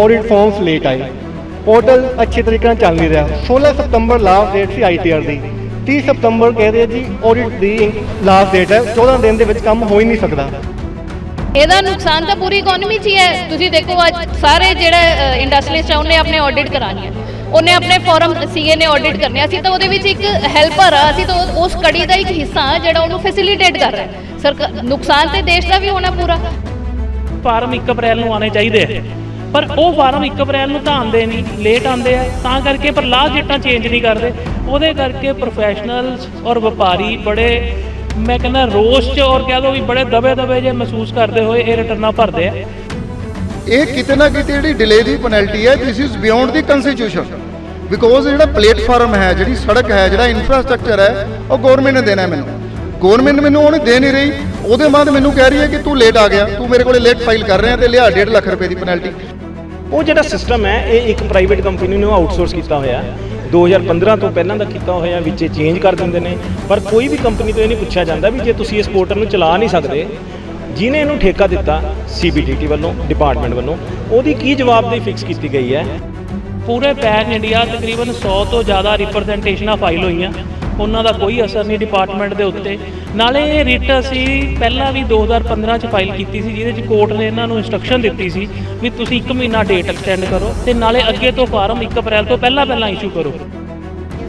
Audit forms late ਆਏ portal ਅੱਛੇ ਤਰੀਕੇ ਨਾਲ ਚੱਲ ਨਹੀਂ ਰਿਹਾ। 16 ਸਤੰਬਰ ਲਾਸਟ ਡੇਟ ਸੀ ਆਈਟੀਆਰ ਦੀ। 30 ਸਤੰਬਰ ਕਹਿ ਰਹੇ ਜੀ ਆਡਿਟ ਦੀ ਲਾਸਟ ਡੇਟ ਹੈ। 14 ਦਿਨ ਦੇ ਵਿੱਚ ਕੰਮ ਹੋ ਹੀ ਨਹੀਂ ਸਕਦਾ। ਇਹਦਾ ਨੁਕਸਾਨ ਤਾਂ ਪੂਰੀ ਇਕਨੋਮੀ 'ਚ ਹੀ ਹੈ। ਤੁਸੀਂ ਦੇਖੋ ਅੱਜ ਸਾਰੇ ਜਿਹੜਾ ਇੰਡਸਟਰੀਲਿਸਟ ਆ ਉਹਨੇ ਆਪਣੇ ਆਡਿਟ ਕਰਾਣੀ ਹੈ। ਉਹਨੇ ਆਪਣੇ ਫੋਰਮ ਸੀਏ ਨੇ ਆਡਿਟ ਕਰਨੇ ਆ। ਅਸੀਂ ਤਾਂ ਉਹਦੇ ਵਿੱਚ ਇੱਕ ਹੈਲਪਰ ਆ। ਅਸੀਂ ਤਾਂ ਉਸ ਕੜੀ ਦਾ ਇੱਕ ਹਿੱਸਾ ਆ ਜਿਹੜਾ ਉਹਨੂੰ ਫੈਸਿਲਿਟੇਟ ਕਰ ਰਿਹਾ। ਸਰਕਾਰ ਨੁਕਸਾਨ ਤੇ ਦੇਸ਼ ਦਾ ਵੀ ਹੋਣਾ ਪੂਰਾ। ਫਾਰਮ 1 ਅਪ੍ਰੈਲ ਨੂੰ ਆਣੇ ਚਾਹੀਦੇ ਆ। ਪਰ ਉਹ ਫਾਰਮ 1 ਅਪ੍ਰੈਲ ਨੂੰ ਤਾਂ ਆਉਂਦੇ ਨਹੀਂ ਲੇਟ ਆਉਂਦੇ ਆ, ਤਾਂ ਕਰਕੇ ਪਰ ਲਾਸਟ ਡੇਟਾਂ ਚੇਂਜ ਨਹੀਂ ਕਰਦੇ। ਉਹਦੇ ਕਰਕੇ ਪ੍ਰੋਫੈਸ਼ਨਲਸ ਔਰ ਵਪਾਰੀ ਬੜੇ, ਮੈਂ ਕਹਿੰਦਾ ਰੋਸ ਚ ਔਰ ਕਹਿ ਦੋ ਵੀ ਬੜੇ ਦਬੇ ਦਬੇ ਜੇ ਮਹਿਸੂਸ ਕਰਦੇ ਹੋਏ ਇਹ ਰਿਟਰਨਾਂ ਭਰਦੇ ਆ। ਇਹ ਕਿਤੇ ਨਾ ਕਿਤੇ ਜਿਹੜੀ ਡਿਲੇ ਦੀ ਪੈਨਲਟੀ ਹੈ this is beyond the constitution because ਜਿਹੜਾ ਪਲੇਟਫਾਰਮ ਹੈ, ਜਿਹੜੀ ਸੜਕ ਹੈ, ਜਿਹੜਾ ਇਨਫਰਾਸਟ੍ਰਕਚਰ ਹੈ, ਉਹ ਗਵਰਨਮੈਂਟ ਨੇ ਦੇਣਾ ਮੈਨੂੰ। ਗਵਰਨਮੈਂਟ ਮੈਨੂੰ ਉਹਨੇ ਦੇ ਨਹੀਂ ਰਹੀ। ਉਹਦੇ ਬਾਅਦ ਮੈਨੂੰ ਕਹਿ ਰਹੀ ਹੈ ਕਿ ਤੂੰ ਲੇਟ ਆ ਗਿਆ। ਤੂੰ ਮੇਰੇ ਕੋਲੇ ਲੇਟ ਫਾਈਲ ਕਰ ਰਿਹਾ ਤੇ ਲਿਆ 1.5 ਲੱਖ ਰੁਪਏ ਦੀ ਪੈਨਲਟੀ ਉਹ ਜਿਹੜਾ ਸਿਸਟਮ ਹੈ, ਇਹ ਇੱਕ ਪ੍ਰਾਈਵੇਟ ਕੰਪਨੀ ਨੂੰ ਆਊਟਸੋਰਸ ਕੀਤਾ ਹੋਇਆ ਹੈ। 2015 ਤੋਂ ਪਹਿਲਾਂ ਦਾ ਕੀਤਾ ਹੋਇਆ ਵਿੱਚ ਚੇਂਜ ਕਰ ਦਿੰਦੇ ਨੇ। ਪਰ ਕੋਈ ਵੀ ਕੰਪਨੀ ਤੋਂ ਇਹ ਨਹੀਂ ਪੁੱਛਿਆ ਜਾਂਦਾ ਵੀ ਜੇ ਤੁਸੀਂ ਇਸ ਪੋਰਟਲ ਨੂੰ ਚਲਾ ਨਹੀਂ ਸਕਦੇ, ਜਿਹਨੇ ਇਹਨੂੰ ਠੇਕਾ ਦਿੱਤਾ ਸੀਬੀਡੀਟੀ ਵੱਲੋਂ ਡਿਪਾਰਟਮੈਂਟ ਵੱਲੋਂ, ਉਹਦੀ ਕੀ ਜਵਾਬਦੇਹੀ ਫਿਕਸ ਕੀਤੀ ਗਈ ਹੈ? ਪੂਰੇ ਪੈਨ ਇੰਡੀਆ ਤਕਰੀਬਨ 100 ਤੋਂ ਜ਼ਿਆਦਾ ਰਿਪਰੈਜ਼ੈਂਟੇਸ਼ਨਾਂ ਫਾਈਲ ਹੋਈਆਂ। ਉਹਨਾਂ ਦਾ ਕੋਈ ਅਸਰ ਨਹੀਂ ਡਿਪਾਰਟਮੈਂਟ ਦੇ ਉੱਤੇ। ਨਾਲੇ ਇਹ ਰਿਟ ਅਸੀਂ ਪਹਿਲਾਂ ਵੀ 2015 ਚ ਫਾਈਲ ਕੀਤੀ ਸੀ, ਜਿਹਦੇ ਚ ਕੋਰਟ ਨੇ ਇਹਨਾਂ ਨੂੰ ਇਨਸਟਰਕਸ਼ਨ ਦਿੱਤੀ ਸੀ ਵੀ ਤੁਸੀਂ 1 ਮਹੀਨਾ ਡੇਟ ਐਕਸਟੈਂਡ ਕਰੋ ਤੇ ਨਾਲੇ ਅੱਗੇ ਤੋਂ ਫਾਰਮ 1 ਅਪ੍ਰੈਲ ਤੋਂ ਪਹਿਲਾਂ ਪਹਿਲਾਂ ਇਸ਼ੂ ਕਰੋ।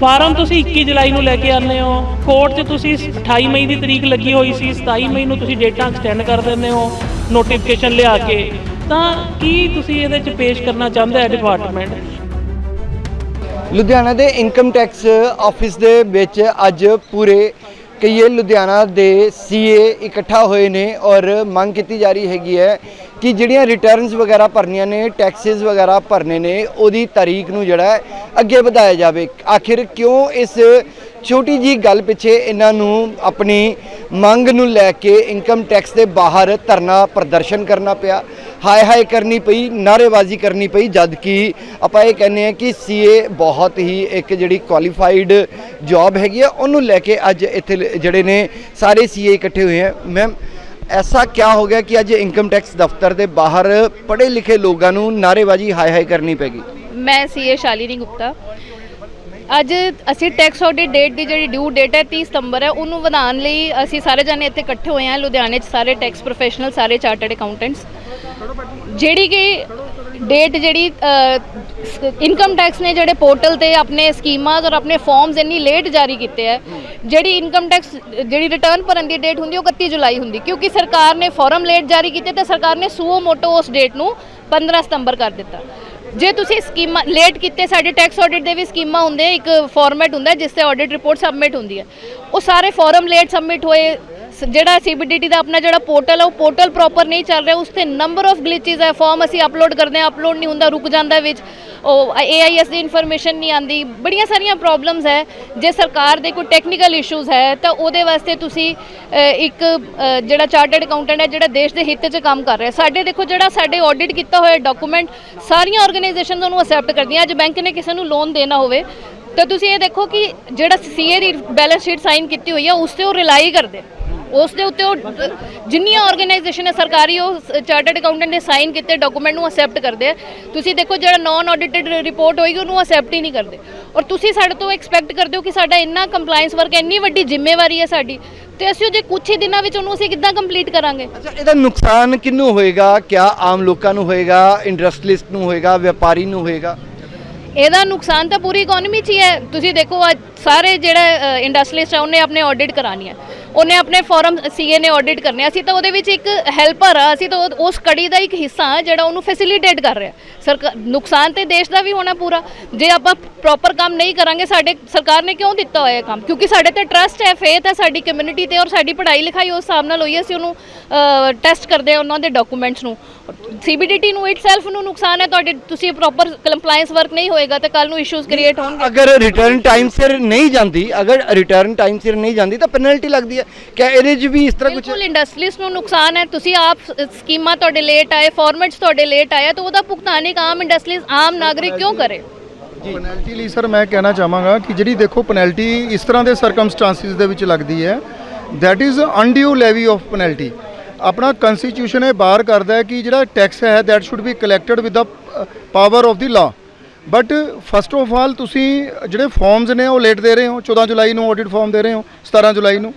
ਫਾਰਮ ਤੁਸੀਂ 21 ਜੁਲਾਈ ਨੂੰ ਲੈ ਕੇ ਆਉਂਦੇ ਹੋ। ਕੋਰਟ 'ਚ ਤੁਸੀਂ 28 ਮਈ ਦੀ ਤਰੀਕ ਲੱਗੀ ਹੋਈ ਸੀ 27 ਮਈ ਨੂੰ ਤੁਸੀਂ ਡੇਟਾਂ ਐਕਸਟੈਂਡ ਕਰ ਦਿੰਦੇ ਹੋ ਨੋਟੀਫਿਕੇਸ਼ਨ ਲਿਆ ਕੇ। ਤਾਂ ਕੀ ਤੁਸੀਂ ਇਹਦੇ 'ਚ ਪੇਸ਼ ਕਰਨਾ ਚਾਹੁੰਦਾ ਹੈ ਡਿਪਾਰਟਮੈਂਟ ਲੁਧਿਆਣਾ ਦੇ ਇਨਕਮ ਟੈਕਸ ਆਫਿਸ ਦੇ ਵਿੱਚ ਅੱਜ ਪੂਰੇ ਕਈਏ ਲੁਧਿਆਣਾ ਦੇ ਸੀਏ ਇਕੱਠਾ ਹੋਏ ਨੇ ਔਰ ਮੰਗ ਕੀਤੀ ਜਾ ਰਹੀ ਹੈਗੀ ਹੈ ਕਿ ਜਿਹੜੀਆਂ ਰਿਟਰਨਸ ਵਗੈਰਾ ਭਰਨੀਆਂ ਨੇ ਟੈਕਸਸ ਵਗੈਰਾ ਭਰਨੇ ਨੇ, ਉਹਦੀ ਤਾਰੀਖ ਨੂੰ ਜਿਹੜਾ ਅੱਗੇ ਵਧਾਇਆ ਜਾਵੇ। ਆਖਿਰ ਕਿਉਂ ਇਸ ਛੋਟੀ ਜੀ ਗੱਲ ਪਿੱਛੇ ਇਹਨਾਂ ਨੂੰ ਆਪਣੀ ਮੰਗ ਨੂੰ ਲੈ ਕੇ ਇਨਕਮ ਟੈਕਸ ਦੇ ਬਾਹਰ ਧਰਨਾ ਪ੍ਰਦਰਸ਼ਨ ਕਰਨਾ ਪਿਆ। ਹਾਏ ਹਾਏ ਕਰਨੀ ਪਈ, ਨਾਅਰੇਬਾਜ਼ੀ ਕਰਨੀ ਪਈ ਜਦ ਕਿ ਆਪਾਂ ਇਹ ਕਹਿੰਦੇ ਆ ਕਿ ਸੀਏ ਬਹੁਤ ਹੀ ਇੱਕ ਜਿਹੜੀ ਕੁਆਲੀਫਾਈਡ ਜੌਬ ਹੈਗੀ ਆ, ਉਹਨੂੰ ਲੈ ਕੇ ਅੱਜ ਇੱਥੇ ਜਿਹੜੇ ਨੇ ਸਾਰੇ ਸੀਏ ਇਕੱਠੇ ਹੋਏ ਆ। ਮੈਮ ਐਸਾ ਕੀ ਹੋ ਗਿਆ ਕਿ ਅੱਜ ਇਨਕਮ ਟੈਕਸ ਦਫ਼ਤਰ ਦੇ ਬਾਹਰ ਪੜ੍ਹੇ ਲਿਖੇ ਲੋਕਾਂ ਨੂੰ ਨਾਅਰੇਬਾਜ਼ੀ ਹਾਏ ਹਾਏ ਕਰਨੀ ਪੈਗੀ ਮੈਂ ਸੀਏ ਸ਼ਾਲਿਨੀ ਗੁਪਤਾ। ਅੱਜ ਅਸੀਂ ਟੈਕਸ ਆਡਿਟ ਡੇਟ ਦੀ ਜਿਹੜੀ ਡਿਊ ਡੇਟ ਹੈ 30 ਸਤੰਬਰ ਹੈ, ਉਹਨੂੰ ਵਧਾਉਣ ਲਈ ਅਸੀਂ ਸਾਰੇ ਜਣੇ ਇੱਥੇ ਇਕੱਠੇ ਹੋਏ ਹਾਂ, ਲੁਧਿਆਣੇ 'ਚ ਸਾਰੇ ਟੈਕਸ ਪ੍ਰੋਫੈਸ਼ਨਲ ਸਾਰੇ ਚਾਰਟਰਡ ਅਕਾਊਂਟੈਂਟਸ ਜਿਹੜੀ ਕਿ ਡੇਟ ਜਿਹੜੀ ਇਨਕਮ ਟੈਕਸ ਨੇ ਜਿਹੜੇ ਪੋਰਟਲ ਤੇ ਆਪਣੇ ਸਕੀਮਾਂ ਔਰ ਆਪਣੇ ਫਾਰਮਸ ਇੰਨੀ ਲੇਟ ਜਾਰੀ ਕੀਤੇ ਹੈ, ਜਿਹੜੀ ਇਨਕਮ ਟੈਕਸ ਜਿਹੜੀ ਰਿਟਰਨ ਭਰਨ ਦੀ ਡੇਟ ਹੁੰਦੀ ਉਹ 31 ਜੁਲਾਈ ਹੁੰਦੀ ਕਿਉਂਕਿ ਸਰਕਾਰ ਨੇ ਫਾਰਮ ਲੇਟ ਜਾਰੀ ਕੀਤੇ ਤੇ ਸਰਕਾਰ ਨੇ ਸੂਓ ਮੋਟੋ ਉਸ ਡੇਟ ਨੂੰ 15 ਸਤੰਬਰ ਕਰ ਦਿੱਤਾ। ਜੇ ਤੁਸੀਂ ਸਕੀਮਾਂ ਲੇਟ ਕੀਤੇ, ਸਾਡੇ ਟੈਕਸ ਆਡਿਟ ਦੇ ਵੀ ਸਕੀਮਾਂ ਹੁੰਦੇ ਇੱਕ ਫਾਰਮੈਟ ਹੁੰਦਾ ਜਿਸ ਤੇ ਆਡਿਟ ਰਿਪੋਰਟ ਸਬਮਿਟ ਹੁੰਦੀ ਹੈ ਉਹ ਸਾਰੇ ਫਾਰਮ ਲੇਟ ਸਬਮਿਟ ਹੋਏ ਜਿਹੜਾ ਸੀਬੀਡੀਟੀ ਦਾ ਆਪਣਾ ਜਿਹੜਾ ਪੋਰਟਲ ਹੈ ਉਹ ਪੋਰਟਲ ਪ੍ਰੋਪਰ ਨਹੀਂ ਚੱਲ ਰਿਹਾ। ਉਸ ਤੇ ਨੰਬਰ ਆਫ ਗਲਿਚਸ ਹੈ ਫਾਰਮ ਅਸੀਂ ਅਪਲੋਡ ਕਰਦੇ ਹਾਂ ਅਪਲੋਡ ਨਹੀਂ ਹੁੰਦਾ, ਰੁਕ ਜਾਂਦਾ ਵਿੱਚ। ਉਹ ਏਆਈਐਸ ਦੀ ਇਨਫੋਰਮੇਸ਼ਨ ਨਹੀਂ ਆਂਦੀ ਬੜੀਆਂ ਸਾਰੀਆਂ ਪ੍ਰੋਬਲਮਸ ਹੈ। ਜੇ ਸਰਕਾਰ ਦੇ ਕੋਈ ਟੈਕਨੀਕਲ ਇਸ਼ੂਜ਼ ਹੈ, ਤਾਂ ਉਹਦੇ ਵਾਸਤੇ ਤੁਸੀਂ ਇੱਕ ਜਿਹੜਾ ਚਾਰਟਰਡ ਅਕਾਊਂਟੈਂਟ ਹੈ, ਜਿਹੜਾ ਦੇਸ਼ ਦੇ ਹਿੱਤ 'ਚ ਕੰਮ ਕਰ ਰਿਹਾ। ਸਾਡੇ ਦੇਖੋ, ਜਿਹੜਾ ਸਾਡੇ ਆਡਿਟ ਕੀਤਾ ਹੋਇਆ ਡਾਕੂਮੈਂਟ ਸਾਰੀਆਂ ਆਰਗੇਨਾਈਜੇਸ਼ਨਸ ਉਹਨੂੰ ਅਸੈਪਟ ਕਰਦੀਆਂ। ਅੱਜ ਬੈਂਕ ਨੇ ਕਿਸੇ ਨੂੰ ਲੋਨ ਦੇਣਾ ਹੋਵੇ, ਤਾਂ ਤੁਸੀਂ ਇਹ ਦੇਖੋ ਕਿ ਜਿਹੜਾ ਸੀਏ ਦੀ ਬੈਲੈਂਸ ਸ਼ੀਟ ਸਾਈਨ ਕੀਤੀ ਹੋਈ ਹੈ ਉਸ ਤੇ ਉਹ ਰਿਲਾਈ ਕਰਦੇ ਉਸ ਦੇ ਉੱਤੇ ਉਹ ਜਿੰਨੀਆਂ ਆਰਗੇਨਾਈਜੇਸ਼ਨ ਹੈ ਸਰਕਾਰੀ ਉਹ ਚਾਰਟਰਡ ਅਕਾਊਂਟੈਂਟ ਨੇ ਸਾਈਨ ਕੀਤੇ ਡਾਕੂਮੈਂਟ ਨੂੰ ਅਸੈਪਟ ਕਰਦੇ ਆ। ਤੁਸੀਂ ਦੇਖੋ ਜਿਹੜਾ ਨਾਨ ਆਡਿਟਡ ਰਿਪੋਰਟ ਹੋਏਗੀ ਉਹਨੂੰ ਅਸੈਪਟ ਹੀ ਨਹੀਂ ਕਰਦੇ। ਔਰ ਤੁਸੀਂ ਸਾਡੇ ਤੋਂ ਐਕਸਪੈਕਟ ਕਰਦੇ ਹੋ ਕਿ ਸਾਡਾ ਇੰਨਾ ਕੰਪਲਾਈਂਸ ਵਰਕ ਇੰਨੀ ਵੱਡੀ ਜ਼ਿੰਮੇਵਾਰੀ ਹੈ ਸਾਡੀ। ਤੇ ਅਸੀਂ ਉਹ ਜੇ ਕੁਝ ਹੀ ਦਿਨਾਂ ਵਿੱਚ ਉਹਨੂੰ ਅਸੀਂ ਕਿੱਦਾਂ ਕੰਪਲੀਟ ਕਰਾਂਗੇ? ਅੱਛਾ ਇਹਦਾ ਨੁਕਸਾਨ ਕਿਹਨੂੰ ਹੋਏਗਾ? ਕਿਆ ਆਮ ਲੋਕਾਂ ਨੂੰ ਹੋਏਗਾ? ਇੰਡਸਟਰੀਲਿਸਟ ਨੂੰ ਹੋਏਗਾ? ਵਪਾਰੀ ਨੂੰ ਹੋਏਗਾ? ਇਹਦਾ ਨੁਕਸਾਨ ਤਾਂ ਪੂਰੀ ਇਕਨੋਮੀ 'ਚ ਹੀ ਹੈ। ਤੁਸੀਂ ਦੇਖੋ ਅੱਜ ਸਾਰੇ ਜਿਹੜਾ ਇੰਡਸਟਰੀਲਿਸਟ ਆ ਉਹਨੇ ਆਪਣੇ ਆਡਿਟ ਕਰਾਣੀ ਹੈ। ਉਹਨੇ ਆਪਣੇ ਫਾਰਮ ਸੀਏ ਨੇ ਆਡਿਟ ਕਰਨੇ ਅਸੀਂ ਤਾਂ ਉਹਦੇ ਵਿੱਚ ਇੱਕ ਹੈਲਪਰ ਆ। ਅਸੀਂ ਤਾਂ ਉਹ- ਉਸ ਕੜੀ ਦਾ ਇੱਕ ਹਿੱਸਾ ਆ ਜਿਹੜਾ ਉਹਨੂੰ ਫੈਸਿਲਿਟੇਟ ਕਰ ਰਿਹਾ। ਸਰਕਾਰ ਨੁਕਸਾਨ ਤੇ ਦੇਸ਼ ਦਾ ਵੀ ਹੋਣਾ ਪੂਰਾ। ਜੇ ਆਪਾਂ ਪ੍ਰੋਪਰ ਕੰਮ ਨਹੀਂ ਕਰਾਂਗੇ ਸਾਡੇ ਸਰਕਾਰ ਨੇ ਕਿਉਂ ਦਿੱਤਾ ਹੋਇਆ ਕੰਮ? ਕਿਉਂਕਿ ਸਾਡੇ ਤੇ ਟਰਸਟ ਹੈ ਫੇਥ ਹੈ ਸਾਡੀ ਕਮਿਊਨਿਟੀ ਤੇ ਔਰ ਸਾਡੀ ਪੜ੍ਹਾਈ ਲਿਖਾਈ ਉਸ ਹਿਸਾਬ ਨਾਲ ਹੋਈ ਹੈ, ਅਸੀਂ ਉਹਨੂੰ ਟੈਸਟ ਕਰਦੇ ਆ ਉਹਨਾਂ ਦੇ ਡਾਕੂਮੈਂਟਸ ਨੂੰ। ਸੀਬੀਡੀਟੀ ਨੂੰ ਇਟਸੈਲਫ ਨੂੰ ਨੁਕਸਾਨ ਹੈ। ਤੁਹਾਡੇ ਤੁਸੀਂ ਪ੍ਰੋਪਰ ਕੰਪਲਾਈਂਸ ਵਰਕ ਨਹੀਂ ਹੋਏਗਾ ਤਾਂ ਕੱਲ ਨੂੰ ਇਸ਼ੂਜ਼ ਕ੍ਰੀਏਟ ਹੋਣਗੇ। ਅਗਰ ਰਿਟਰਨ ਟਾਈਮ ਸਿਰ ਨਹੀਂ ਜਾਂਦੀ ਅਗਰ ਰਿਟਰਨ ਟਾਈਮ ਸਿਰ ਨਹੀਂ ਜਾਂਦੀ ਤਾਂ ਪੈਨਲਟੀ ਲੱਗਦੀ ਹੈ। ਕਿਆ ਇਹਦੇ 'ਚ ਵੀ ਇਸ ਤਰ੍ਹਾਂ ਕੁਝ ਬਿਲਕੁਲ ਇੰਡਸਟਰੀਜ਼ ਨੂੰ ਨੁਕਸਾਨ ਹੈ। ਤੁਸੀਂ ਆਪ ਸਕੀਮਾਂ ਤੁਹਾਡੇ ਲੇਟ ਆਏ ਫਾਰਮੈਟਸ ਤੁਹਾਡੇ ਲੇਟ ਆਇਆ ਤਾਂ ਉਹਦਾ ਭੁਗਤਾਨ ਇੱਕ ਆਮ ਇੰਡਸਟਰੀਜ਼ ਆਮ ਨਾਗਰਿਕ ਕਿਉਂ ਕਰੇ? ਪੈਨਲਟੀ ਲਈ ਸਰ ਮੈਂ ਕਹਿਣਾ ਚਾਹਾਂਗਾ ਕਿ ਜਿਹੜੀ ਦੇਖੋ ਪੈਨਲਟੀ ਇਸ ਤਰ੍ਹਾਂ ਦੇ ਸਰਕਮਸਟੈਂਸਿਸ ਦੇ ਵਿੱਚ ਲੱਗਦੀ ਹੈ। That is undue levy of penalty ਆਪਣਾ ਕਨਸਟੀਟਿਊਸ਼ਨ ਇਹ ਬਾਹਰ ਕਰਦਾ ਹੈ ਕਿ ਜਿਹੜਾ ਟੈਕਸ ਹੈ that should be collected with the power of the law but first of all ਤੁਸੀਂ ਜਿਹੜੇ ਫਾਰਮਸ ਨੇ ਉਹ ਲੇਟ ਦੇ ਰਹੇ ਹੋ। 14 ਜੁਲਾਈ ਨੂੰ ਆਡਿਟ ਫਾਰਮ ਦੇ ਰਹੇ ਹੋ 17 ਜੁਲਾਈ ਨੂੰ।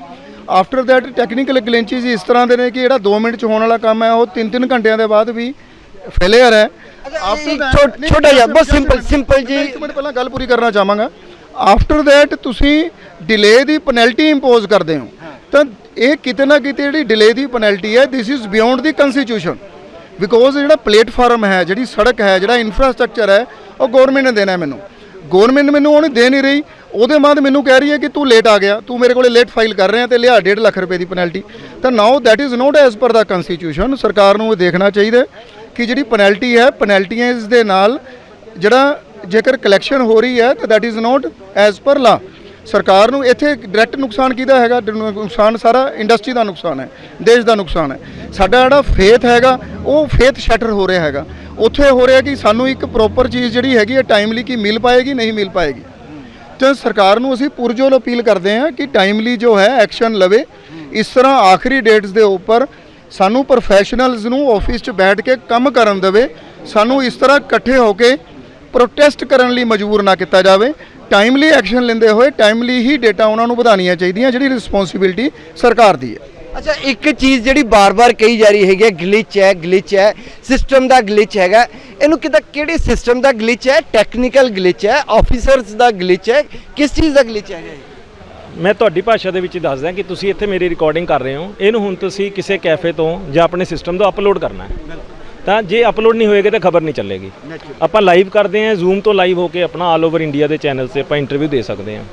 ਆਫਟਰ ਦੈਟ ਟੈਕਨੀਕਲ ਗਲਿੰਚਸ ਇਸ ਤਰ੍ਹਾਂ ਦੇ ਨੇ ਕਿ ਜਿਹੜਾ 2 ਮਿੰਟ ਚ ਹੋਣ ਵਾਲਾ ਕੰਮ ਹੈ ਉਹ 3-3 ਘੰਟਿਆਂ ਦੇ ਬਾਅਦ ਵੀ ਫੇਲਿਅਰ ਹੈ। ਇੱਕ ਛੋਟ- ਛੋਟਾ ਜਿਹਾ ਬਹੁਤ ਸਿੰਪਲ ਸਿੰਪਲ ਜੀ ਮੈਂ ਇੱਕ ਮਿੰਟ ਪਹਿਲਾਂ ਗੱਲ ਪੂਰੀ ਕਰਨਾ ਚਾਹਾਂਗਾ। ਆਫਟਰ ਦੈਟ ਤੁਸੀਂ ਡਿਲੇ ਦੀ ਪੈਨਲਟੀ ਇੰਪੋਜ਼ ਕਰਦੇ ਹੋ। ਤਾਂ ਇਹ ਕਿਤੇ ਨਾ ਕਿਤੇ ਜਿਹੜੀ ਡਿਲੇ ਦੀ ਪੈਨਲਟੀ ਹੈ this is beyond the constitution because ਜਿਹੜਾ ਪਲੇਟਫਾਰਮ ਹੈ ਜਿਹੜੀ ਸੜਕ ਹੈ ਜਿਹੜਾ ਇਨਫਰਾਸਟ੍ਰਕਚਰ ਹੈ ਉਹ ਗਵਰਨਮੈਂਟ ਨੇ ਦੇਣਾ ਹੈ ਮੈਨੂੰ। ਗਵਰਨਮੈਂਟ ਮੈਨੂੰ ਉਹਨੇ ਦੇ ਨਹੀਂ ਰਹੀ। ਉਹਦੇ ਬਾਅਦ ਮੈਨੂੰ ਕਹਿ ਰਹੀ ਹੈ ਕਿ ਤੂੰ ਲੇਟ ਆ ਗਿਆ। ਤੂੰ ਮੇਰੇ ਕੋਲੇ ਲੇਟ ਫਾਈਲ ਕਰ ਰਿਹਾ ਤੇ ਲਿਆ 1.5 ਲੱਖ ਰੁਪਏ ਦੀ ਪੈਨਲਟੀ ਤਾਂ now that is not as per the constitution ਸਰਕਾਰ ਨੂੰ ਇਹ ਦੇਖਣਾ ਚਾਹੀਦਾ ਕਿ ਜਿਹੜੀ ਪੈਨਲਟੀ ਹੈ ਪੈਨਲਟੀਆਂ ਦੇ ਨਾਲ ਜਿਹੜਾ ਜੇਕਰ ਕਲੈਕਸ਼ਨ ਹੋ ਰਹੀ ਹੈ, ਤਾਂ ਦੈਟ ਇਜ਼ ਨੋਟ ਐਜ਼ ਪਰ ਲਾ ਸਰਕਾਰ ਨੂੰ ਇੱਥੇ ਡਾਇਰੈਕਟ ਨੁਕਸਾਨ ਕਿਹਦਾ ਹੈਗਾ? ਨੁਕਸਾਨ ਸਾਰਾ ਇੰਡਸਟਰੀ ਦਾ ਨੁਕਸਾਨ ਹੈ, ਦੇਸ਼ ਦਾ ਨੁਕਸਾਨ ਹੈ। ਸਾਡਾ ਜਿਹੜਾ ਫੇਥ ਹੈਗਾ, ਉਹ ਫੇਥ ਸ਼ੈਟਰ ਹੋ ਰਿਹਾ ਹੈਗਾ। ਉੱਥੇ ਹੋ ਰਿਹਾ ਕਿ ਸਾਨੂੰ ਇੱਕ ਪ੍ਰੋਪਰ ਚੀਜ਼ ਜਿਹੜੀ ਹੈਗੀ ਹੈ ਟਾਈਮਲੀ ਕੀ ਮਿਲ ਪਾਏਗੀ, ਨਹੀਂ ਮਿਲ ਪਾਏਗੀ। ਤੇ ਸਰਕਾਰ ਨੂੰ ਅਸੀਂ ਪੁਰਜੋਲ ਅਪੀਲ ਕਰਦੇ ਹਾਂ ਕਿ ਟਾਈਮਲੀ ਜੋ ਹੈ ਐਕਸ਼ਨ ਲਵੇ। ਇਸ ਤਰ੍ਹਾਂ ਆਖਰੀ ਡੇਟਸ ਦੇ ਉੱਪਰ ਸਾਨੂੰ ਪ੍ਰੋਫੈਸ਼ਨਲਸ ਨੂੰ ਆਫਿਸ 'ਚ ਬੈਠ ਕੇ ਕੰਮ ਕਰਨ ਦੇਵੇ। ਸਾਨੂੰ ਇਸ ਤਰ੍ਹਾਂ ਇਕੱਠੇ ਹੋ ਕੇ ਪ੍ਰੋਟੈਸਟ ਕਰਨ ਲਈ ਮਜਬੂਰ ਨਾ ਕੀਤਾ ਜਾਵੇ। ਟਾਈਮਲੀ ਐਕਸ਼ਨ ਲੈਂਦੇ ਹੋਏ ਟਾਈਮਲੀ ਹੀ ਡੇਟਾ ਉਹਨਾਂ ਨੂੰ ਵਧਾਉਣੀਆਂ ਚਾਹੀਦੀਆਂ ਜਿਹੜੀ ਰਿਸਪੌਂਸਿਬਿਲਟੀ ਸਰਕਾਰ ਦੀ ਹੈ। ਅੱਛਾ ਇੱਕ ਚੀਜ਼ ਜਿਹੜੀ ਬਾਰ-ਬਾਰ ਕਹੀ ਜਾ ਰਹੀ ਹੈਗੀ ਹੈ ਗਲਿਚ ਹੈ ਗਲਿਚ ਹੈ ਸਿਸਟਮ ਦਾ ਗਲਿਚ ਹੈਗਾ। ਇਹਨੂੰ ਕਿਤਾ ਕਿਹੜੇ ਸਿਸਟਮ ਦਾ ਗਲਿਚ ਹੈ? ਟੈਕਨੀਕਲ ਗਲਿਚ ਹੈ ਆਫੀਸਰਸ ਦਾ ਗਲਿਚ ਹੈ ਕਿਸ ਚੀਜ਼ ਦਾ ਗਲਿਚ ਹੈਗਾ ਇਹ? ਮੈਂ ਤੁਹਾਡੀ ਭਾਸ਼ਾ ਦੇ ਵਿੱਚ ਹੀ ਦੱਸਦਾ ਕਿ ਤੁਸੀਂ ਇੱਥੇ ਮੇਰੀ ਰਿਕਾਰਡਿੰਗ ਕਰ ਰਹੇ ਹੋ। ਇਹਨੂੰ ਹੁਣ ਤੁਸੀਂ ਕਿਸੇ ਕੈਫੇ ਤੋਂ ਜਾਂ ਆਪਣੇ ਸਿਸਟਮ ਤੋਂ ਅਪਲੋਡ ਕਰਨਾ ਹੈ। ਤਾਂ ਜੇ ਅਪਲੋਡ ਨਹੀਂ ਹੋਏਗਾ ਤਾਂ ਖਬਰ ਨਹੀਂ ਚੱਲੇਗੀ। ਆਪਾਂ ਲਾਈਵ ਕਰਦੇ ਹਾਂ ਜ਼ੂਮ ਤੋਂ ਲਾਈਵ ਹੋ ਕੇ ਆਪਣਾ ਆਲ ਓਵਰ ਇੰਡੀਆ ਦੇ ਚੈਨਲ ਤੇ ਆਪਾਂ ਇੰਟਰਵਿਊ ਦੇ ਸਕਦੇ ਹਾਂ।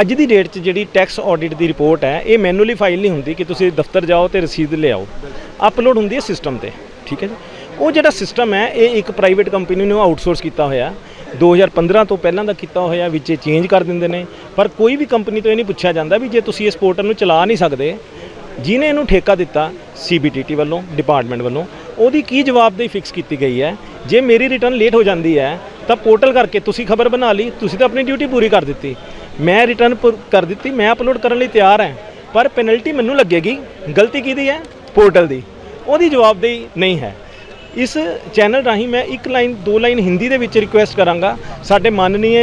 ਅੱਜ ਦੀ ਡੇਟ 'ਚ ਜਿਹੜੀ ਟੈਕਸ ਆਡਿਟ ਦੀ ਰਿਪੋਰਟ ਹੈ ਇਹ ਮੈਨੂਅਲੀ ਫਾਈਲ ਨਹੀਂ ਹੁੰਦੀ ਕਿ ਤੁਸੀਂ ਦਫ਼ਤਰ ਜਾਓ ਤੇ ਰਸੀਦ ਲਿਆਓ ਅਪਲੋਡ ਹੁੰਦੀ ਹੈ ਸਿਸਟਮ ਤੇ ਠੀਕ ਹੈ ਜੀ? ਉਹ ਜਿਹੜਾ ਸਿਸਟਮ ਹੈ ਇਹ ਇੱਕ ਪ੍ਰਾਈਵੇਟ ਕੰਪਨੀ ਨੂੰ ਆਊਟਸੋਰਸ ਕੀਤਾ ਹੋਇਆ। 2015 ਤੋਂ ਪਹਿਲਾਂ ਦਾ ਕੀਤਾ ਹੋਇਆ ਵਿੱਚ ਚੇਂਜ ਕਰ ਦਿੰਦੇ ਨੇ। ਪਰ ਕੋਈ ਵੀ ਕੰਪਨੀ ਤੋਂ ਇਹ ਨਹੀਂ ਪੁੱਛਿਆ ਜਾਂਦਾ ਵੀ ਜੇ ਤੁਸੀਂ ਇਸ ਪੋਰਟਲ ਨੂੰ ਚਲਾ ਨਹੀਂ ਸਕਦੇ ਜਿਹਨੇ ਇਹਨੂੰ ਠੇਕਾ ਦਿੱਤਾ ਸੀਬੀਟੀਟੀ ਵੱਲੋਂ ਡਿਪਾਰਟਮੈਂਟ ਵੱਲੋਂ ਉਹਦੀ ਕੀ ਜਵਾਬਦੇਹੀ ਫਿਕਸ ਕੀਤੀ ਗਈ ਹੈ? ਜੇ ਮੇਰੀ ਰਿਟਰਨ ਲੇਟ ਹੋ ਜਾਂਦੀ ਹੈ, ਤਾਂ ਪੋਰਟਲ ਕਰਕੇ ਤੁਸੀਂ ਖਬਰ ਬਣਾ ਲਈ, ਤੁਸੀਂ ਤਾਂ ਆਪਣੀ ਡਿਊਟੀ ਪੂਰੀ ਕਰ ਦਿੱਤੀ। ਮੈਂ ਰਿਟਰਨ ਕਰ ਦਿੱਤੀ, ਮੈਂ ਅਪਲੋਡ ਕਰਨ ਲਈ ਤਿਆਰ ਹਾਂ, ਪਰ ਪੈਨਲਟੀ ਮੈਨੂੰ ਲੱਗੇਗੀ। ਗਲਤੀ ਕਿਹਦੀ ਹੈ? ਪੋਰਟਲ ਦੀ। ਉਹਦੀ ਜਵਾਬਦੇਹੀ ਨਹੀਂ ਹੈ। ਇਸ ਚੈਨਲ ਰਾਹੀਂ ਮੈਂ ਇੱਕ ਲਾਈਨ ਦੋ ਲਾਈਨ ਹਿੰਦੀ ਦੇ ਵਿੱਚ ਰਿਕੁਐਸਟ ਕਰਾਂਗਾ। ਸਾਡੇ ਮਾਨਨੀय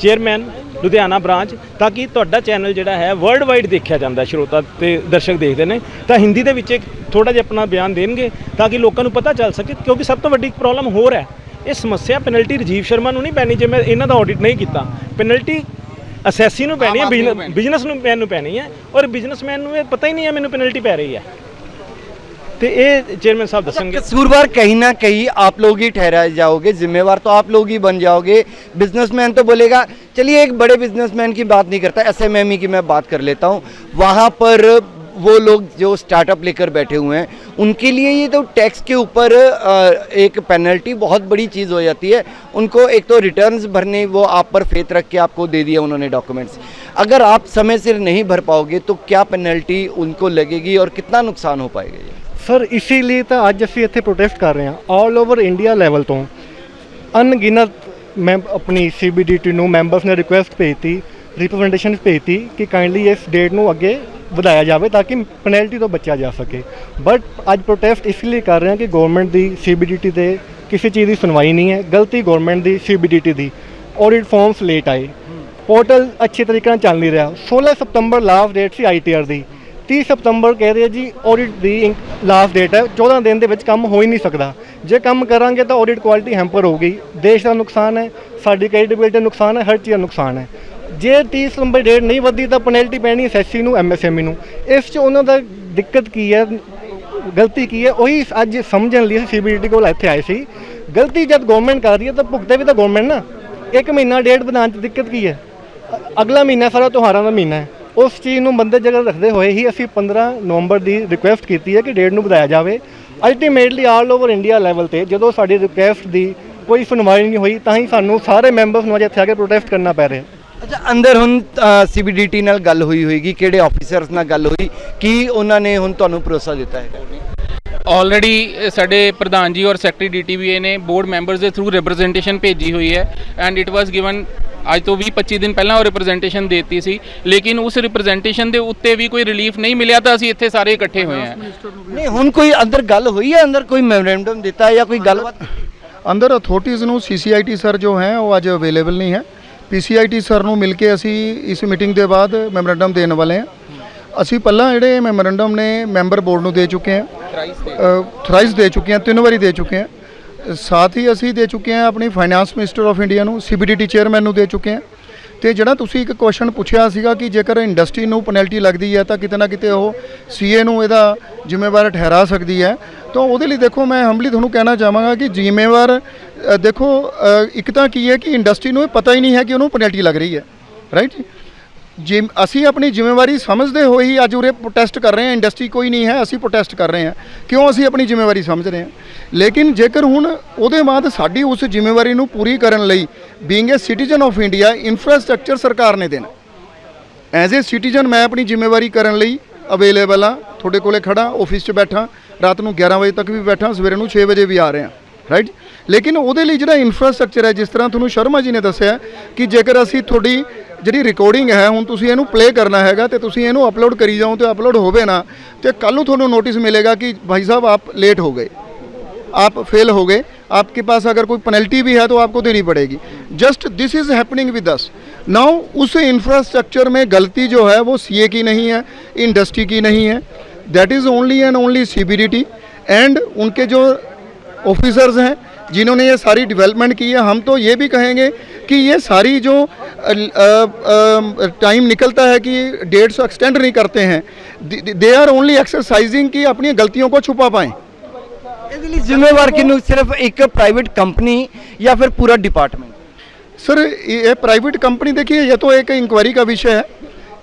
ਚੇਅਰਮੈਨ ਲੁਧਿਆਣਾ ਬ੍ਰਾਂਚ ਤਾਂ ਕਿ ਤੁਹਾਡਾ ਚੈਨਲ ਜਿਹੜਾ ਹੈ ਵਰਲਡ ਵਾਈਡ ਦੇਖਿਆ ਜਾਂਦਾ ਸ਼ਰੋਤਾ ਤੇ ਦਰਸ਼ਕ ਦੇਖਦੇ ਨੇ। ਤਾਂ ਹਿੰਦੀ ਦੇ ਵਿੱਚ ਥੋੜਾ ਜਿਹਾ ਆਪਣਾ ਬਿਆਨ ਦੇਣਗੇ ਤਾਂ ਕਿ ਲੋਕਾਂ ਨੂੰ ਪਤਾ ਚੱਲ ਸਕੇ ਕਿਉਂਕਿ ਸਭ ਤੋਂ ਵੱਡੀ ਪ੍ਰੋਬਲਮ ਹੋਰ ਹੈ ਇਹ ਸਮੱਸਿਆ ਪੈਨਲਟੀ ਰਜੀਵ ਸ਼ਰਮਾ ਨੂੰ ਨਹੀਂ ਪੈਣੀ ਜੇ ਮੈਂ ਇਹਨਾਂ ਦਾ ਆਡਿਟ ਨਹੀਂ ਕੀਤਾ। ਪੈਨਲਟੀ ਅਸੈਸੀ ਨੂੰ ਪੈਣੀ ਹੈ ਬਿਜ਼ਨਸ ਨੂੰ ਮੈਨ ਪੈਣੀ ਹੈ ਔਰ ਬਿਜ਼ਨਸਮੈਨ ਨੂੰ ਇਹ ਪਤਾ ਹੀ ਨਹੀਂ ਹੈ ਮੈਨੂੰ ਪੈਨਲਟੀ ਪੈ ਰਹੀ ਹੈ। ਤੇ ਇਹ ਚੇਅਰਮੈਨ ਸਾਹਿਬ ਦੱਸਣਗੇ कसूरवार कहीं ना कहीं आप लोग ही ठहराए जाओगे जिम्मेवार तो आप लोग ही बन जाओगे बिजनेसमैन तो बोलेगा चलिए एक बड़े बिजनेसमैन की बात नहीं करता एसएमएमई की मैं बात कर लेता हूँ वहाँ पर वो लोग जो स्टार्टअप लेकर बैठे हुए हैं उनके लिए ये तो टैक्स के ऊपर अ, एक पेनल्टी बहुत बड़ी चीज़ हो जाती है उनको एक तो रिटर्न्स भरने वो आप पर फेत रख के आपको दे दिया उन्होंने डॉक्यूमेंट्स अगर आप समय सिर नहीं भर पाओगे तो क्या पेनल्टी उनको लगेगी और कितना नुकसान हो पाएगा ये ਸਰ ਇਸੀलिए ਤਾਂ ਅੱਜ ਅਸੀਂ ਇੱਥੇ ਪ੍ਰੋਟੈਸਟ ਕਰ ਰਹੇ ਹਾਂ ਆਲ ਓਵਰ ਇੰਡੀਆ ਲੈਵਲ ਤੋਂ। ਅਣਗਿਣਤ ਮੈਂ ਆਪਣੀ ਸੀਬੀਡੀਟੀ ਨੂੰ ਮੈਂਬਰਸ ਨੇ ਰਿਕੁਐਸਟ ਭੇਜਤੀ ਰਿਪਰੈਜ਼ੈਂਟੇਸ਼ਨ ਭੇਜਤੀ ਕਿ ਕਾਈਂਡਲੀ ਇਸ ਡੇਟ ਨੂੰ ਅੱਗੇ ਵਧਾਇਆ ਜਾਵੇ ਤਾਂ ਕਿ ਪੈਨਲਟੀ ਤੋਂ ਬਚਿਆ ਜਾ ਸਕੇ। ਬਟ ਅੱਜ ਪ੍ਰੋਟੈਸਟ ਇਸ ਲਈ ਕਰ ਰਹੇ ਹਾਂ ਕਿ ਗਵਰਨਮੈਂਟ ਦੀ ਸੀਬੀਡੀਟੀ ਤੇ ਕਿਸੇ ਚੀਜ਼ ਦੀ ਸੁਣਵਾਈ ਨਹੀਂ ਹੈ ਗਲਤੀ ਗਵਰਨਮੈਂਟ ਦੀ ਸੀਬੀਡੀਟੀ ਦੀ। ਆਡਿਟ ਫਾਰਮਸ ਲੇਟ ਆਏ। ਪੋਰਟਲ ਅੱਛੇ ਤਰੀਕੇ ਨਾਲ ਚੱਲ ਨਹੀਂ ਰਿਹਾ। 16 ਸਤੰਬਰ ਲਾਸਟ ਡੇਟ ਸੀ ਆਈਟੀਆਰ ਦੀ। 30 ਸਤੰਬਰ ਕਹਿ ਰਹੇ ਜੀ ਆਡਿਟ ਦੀ ਲਾਸਟ ਡੇਟ ਹੈ 14 ਦਿਨ ਦੇ ਵਿੱਚ ਕੰਮ ਹੋ ਹੀ ਨਹੀਂ ਸਕਦਾ। ਜੇ ਕੰਮ ਕਰਾਂਗੇ ਤਾਂ ਆਡਿਟ ਕੁਆਲਿਟੀ ਹੈਂਪਰ ਹੋਊਗੀ। ਦੇਸ਼ ਦਾ ਨੁਕਸਾਨ ਹੈ, ਸਾਡੀ ਕ੍ਰੈਡੀਬਿਲਟੀ ਦਾ ਨੁਕਸਾਨ ਹੈ, ਹਰ ਚੀਜ਼ ਦਾ ਨੁਕਸਾਨ ਹੈ। ਜੇ 30 ਸਤੰਬਰ ਡੇਟ ਨਹੀਂ ਵੱਧਦੀ ਤਾਂ ਪੈਨਲਟੀ ਪੈਣੀ ਐਸਐਸਸੀ ਨੂੰ ਐਮਐਸਐਮਈ ਨੂੰ। ਇਸ 'ਚ ਉਹਨਾਂ ਦਾ ਦਿੱਕਤ ਕੀ ਹੈ, ਗਲਤੀ ਕੀ ਹੈ, ਉਹੀ ਅੱਜ ਸਮਝਣ ਲਈ ਸੀਬੀਡੀ ਕੋਲ ਇੱਥੇ ਆਏ ਸੀ। ਗਲਤੀ ਜਦ ਗਵਰਨਮੈਂਟ ਕਰ ਰਹੀ ਹੈ ਤਾਂ ਭੁਗਤੇ ਵੀ ਤਾਂ ਗਵਰਨਮੈਂਟ ਨਾ। ਇੱਕ ਮਹੀਨਾ ਡੇਟ ਵਧਾਉਣ 'ਚ ਦਿੱਕਤ ਕੀ ਹੈ? ਅਗਲਾ ਮਹੀਨਾ ਸਾਰਾ ਤਿਉਹਾਰਾਂ ਦਾ ਮਹੀਨਾ ਹੈ। ਉਸ ਚੀਜ਼ ਨੂੰ ਬੰਦੇ ਜਗ੍ਹਾ ਰੱਖਦੇ ਹੋਏ ਹੀ ਅਸੀਂ 15 ਨਵੰਬਰ ਦੀ ਰਿਕੁਐਸਟ ਕੀਤੀ ਹੈ ਕਿ ਡੇਟ ਨੂੰ ਵਧਾਇਆ ਜਾਵੇ। Ultimately all over India level ਤੇ ਜਦੋਂ ਸਾਡੀ ਰਿਕੁਐਸਟ ਦੀ ਕੋਈ ਸੁਣਵਾਈ ਨਹੀਂ ਹੋਈ ਤਾਂ ਹੀ ਸਾਨੂੰ ਸਾਰੇ ਮੈਂਬਰਸ ਨੂੰ ਅੱਜ ਇੱਥੇ ਆ ਕੇ ਪ੍ਰੋਟੈਸਟ ਕਰਨਾ ਪੈ ਰਿਹਾ। ਅੱਛਾ ਅੰਦਰ ਹੁਣ ਸੀਬੀਡੀਟੀ ਨਾਲ ਗੱਲ ਹੋਈ ਹੋਏਗੀ ਕਿਹੜੇ ਆਫੀਸਰਸ ਨਾਲ ਗੱਲ ਹੋਈ ਕੀ ਉਹਨਾਂ ਨੇ ਹੁਣ ਤੁਹਾਨੂੰ ਭਰੋਸਾ ਦਿੱਤਾ ਹੈ ਆਲਰੇਡੀ ਸਾਡੇ ਪ੍ਰਧਾਨ ਜੀ ਔਰ ਸੈਕਟਰੀ ਡੀਟੀਬੀਏ ਨੇ ਬੋਰਡ ਮੈਂਬਰਸ ਦੇ ਥਰੂ ਰਿਪਰੈਜ਼ੈਂਟੇਸ਼ਨ ਭੇਜੀ ਹੋਈ ਹੈ ਐਂਡ ਇਟ ਵਾਸ ਗਿਵਨ ਅੱਜ ਤੋਂ 20 25 ਦਿਨ ਪਹਿਲਾਂ ਉਹ ਰਿਪਰੈਜ਼ੈਂਟੇਸ਼ਨ ਦਿੱਤੀ ਸੀ ਲੇਕਿਨ ਉਸ ਰਿਪਰੈਜ਼ੈਂਟੇਸ਼ਨ ਦੇ ਉੱਤੇ ਵੀ ਕੋਈ ਰਿਲੀਫ ਨਹੀਂ ਮਿਲਿਆ ਤਾਂ ਅਸੀਂ ਇੱਥੇ ਸਾਰੇ ਇਕੱਠੇ ਹੋਏ ਹਾਂ। ਨਹੀਂ ਹੁਣ ਕੋਈ ਅੰਦਰ ਗੱਲ ਹੋਈ ਹੈ? ਅੰਦਰ ਕੋਈ ਮੈਮੋਰੈਂਡਮ ਦਿੱਤਾ ਹੈ ਜਾਂ ਕੋਈ ਗੱਲਬਾਤ ਅੰਦਰ ਅਥਾਰਟੀਜ਼ ਨੂੰ ਸੀਸੀਆਈਟੀ ਸਰ ਜੋ ਹੈ ਉਹ ਅੱਜ ਅਵੇਲੇਬਲ ਨਹੀਂ ਹੈ। ਪੀਸੀਆਈਟੀ ਸਰ ਨੂੰ ਮਿਲ ਕੇ ਅਸੀਂ ਇਸ ਮੀਟਿੰਗ ਦੇ ਬਾਅਦ ਮੈਮੋਰੈਂਡਮ ਦੇਣ ਵਾਲੇ ਹਾਂ। ਅਸੀਂ ਪਹਿਲਾਂ ਜਿਹੜੇ ਮੈਮੋਰੈਂਡਮ ਨੇ ਮੈਂਬਰ ਬੋਰਡ ਨੂੰ ਦੇ ਚੁੱਕੇ ਹਾਂ। ਥਰਾਈਸ ਦੇ ਚੁੱਕੇ ਹਾਂ ਤਿੰਨ ਵਾਰੀ ਦੇ ਚੁੱਕੇ ਹਾਂ। ਸਾਥ ਹੀ ਅਸੀਂ ਦੇ ਚੁੱਕੇ ਹਾਂ ਆਪਣੀ ਫਾਈਨਾਂਸ ਮਿਨਿਸਟਰ ਆਫ ਇੰਡੀਆ ਨੂੰ ਸੀਬੀਡੀਟੀ ਚੇਅਰਮੈਨ ਨੂੰ ਦੇ ਚੁੱਕੇ ਹਾਂ। ਤੇ ਜਿਹੜਾ ਤੁਸੀਂ ਇੱਕ ਕੁਐਸਚਨ ਪੁੱਛਿਆ ਸੀਗਾ ਕਿ ਜੇਕਰ ਇੰਡਸਟਰੀ ਨੂੰ ਪੈਨਲਟੀ ਲੱਗਦੀ ਹੈ ਤਾਂ ਕਿਤੇ ਨਾ ਕਿਤੇ ਉਹ ਸੀਏ ਨੂੰ ਇਹਦਾ ਜ਼ਿੰਮੇਵਾਰ ਠਹਿਰਾ ਸਕਦੀ ਹੈ। ਤਾਂ ਉਹਦੇ ਲਈ ਦੇਖੋ, ਮੈਂ ਹੰਬਲੀ ਤੁਹਾਨੂੰ ਕਹਿਣਾ ਚਾਹਾਂਗਾ ਕਿ ਜ਼ਿੰਮੇਵਾਰ ਦੇਖੋ ਇੱਕ ਤਾਂ ਕੀ ਹੈ ਕਿ ਇੰਡਸਟਰੀ ਨੂੰ ਇਹ ਪਤਾ ਹੀ ਨਹੀਂ ਹੈ ਕਿ ਉਹਨੂੰ ਪੈਨਲਟੀ ਲੱਗ ਰਹੀ ਹੈ। ਰਾਈਟ ਜਿਮ ਅਸੀਂ ਆਪਣੀ ਜ਼ਿੰਮੇਵਾਰੀ ਸਮਝਦੇ ਹੋਏ ਹੀ ਅੱਜ ਉਰੇ ਪ੍ਰੋਟੈਸਟ ਕਰ ਰਹੇ ਹਾਂ ਇੰਡਸਟਰੀ ਕੋਈ ਨਹੀਂ ਹੈ, ਅਸੀਂ ਪ੍ਰੋਟੈਸਟ ਕਰ ਰਹੇ ਹਾਂ। ਕਿਉਂ ਅਸੀਂ ਆਪਣੀ ਜ਼ਿੰਮੇਵਾਰੀ ਸਮਝ ਰਹੇ ਹਾਂ? ਲੇਕਿਨ ਜੇਕਰ ਹੁਣ ਉਹਦੇ ਬਾਅਦ ਸਾਡੀ ਉਸ ਜ਼ਿੰਮੇਵਾਰੀ ਨੂੰ ਪੂਰੀ ਕਰਨ ਲਈ being a citizen of India infrastructure ਸਰਕਾਰ ਨੇ ਦੇਣਾ। ਐਜ਼ ਅ ਸਿਟੀਜ਼ਨ ਮੈਂ ਆਪਣੀ ਜ਼ਿੰਮੇਵਾਰੀ ਕਰਨ ਲਈ ਅਵੇਲੇਬਲ ਹਾਂ, ਤੁਹਾਡੇ ਕੋਲੇ ਖੜਾ ਆਫਿਸ 'ਚ ਬੈਠਾ, ਰਾਤ ਨੂੰ 11 ਵਜੇ ਤੱਕ ਵੀ ਬੈਠਾ, ਸਵੇਰੇ ਨੂੰ 6 ਵਜੇ ਵੀ ਆ ਰਿਹਾ ਰਾਈਟ ਲੇਕਿਨ ਉਹਦੇ ਲਈ ਜਿਹੜਾ ਇਨਫਰਾਸਟ੍ਰਕਚਰ ਹੈ, ਜਿਸ ਤਰ੍ਹਾਂ ਤੁਹਾਨੂੰ ਸ਼ਰਮਾ ਜੀ ਨੇ ਦੱਸਿਆ ਕਿ ਜੇਕਰ ਅਸੀਂ ਤੁਹਾਡੀ ਜਿਹੜੀ ਰਿਕਾਰਡਿੰਗ ਹੈ ਹੁਣ ਤੁਸੀਂ ਇਹਨੂੰ ਪਲੇ ਕਰਨਾ ਹੈਗਾ ਤੇ ਤੁਸੀਂ ਇਹਨੂੰ ਅਪਲੋਡ ਕਰੀ ਜਾਓ ਤੇ ਅਪਲੋਡ ਹੋਵੇ ਨਾ ਤੇ ਕੱਲ ਨੂੰ ਤੁਹਾਨੂੰ ਨੋਟਿਸ ਮਿਲੇਗਾ ਕਿ ਭਾਈ ਸਾਹਿਬ ਆਪ ਲੇਟ ਹੋ गए आप फेल हो गए आपके पास अगर कोई पेनल्टी भी है तो आपको देनी पड़ेगी just this is happening with us now उस इंफ्रास्ट्रक्चर में गलती जो है वो सीए की नहीं है इंडस्ट्री की नहीं है that is only and only CBDT and उनके जो ऑफिसर्स हैं जिन्होंने ये सारी डेवलपमेंट की है हम तो ये भी कहेंगे कि ये सारी जो टाइम निकलता है कि डेढ़ सौ एक्सटेंड नहीं करते हैं दे आर ओनली एक्सरसाइजिंग की अपनी गलतियों को छुपा पाएँ। जिम्मेवार कि सिर्फ़ एक प्राइवेट कंपनी या फिर पूरा डिपार्टमेंट सर ये प्राइवेट कंपनी देखिए ये तो एक इंक्वायरी का विषय है।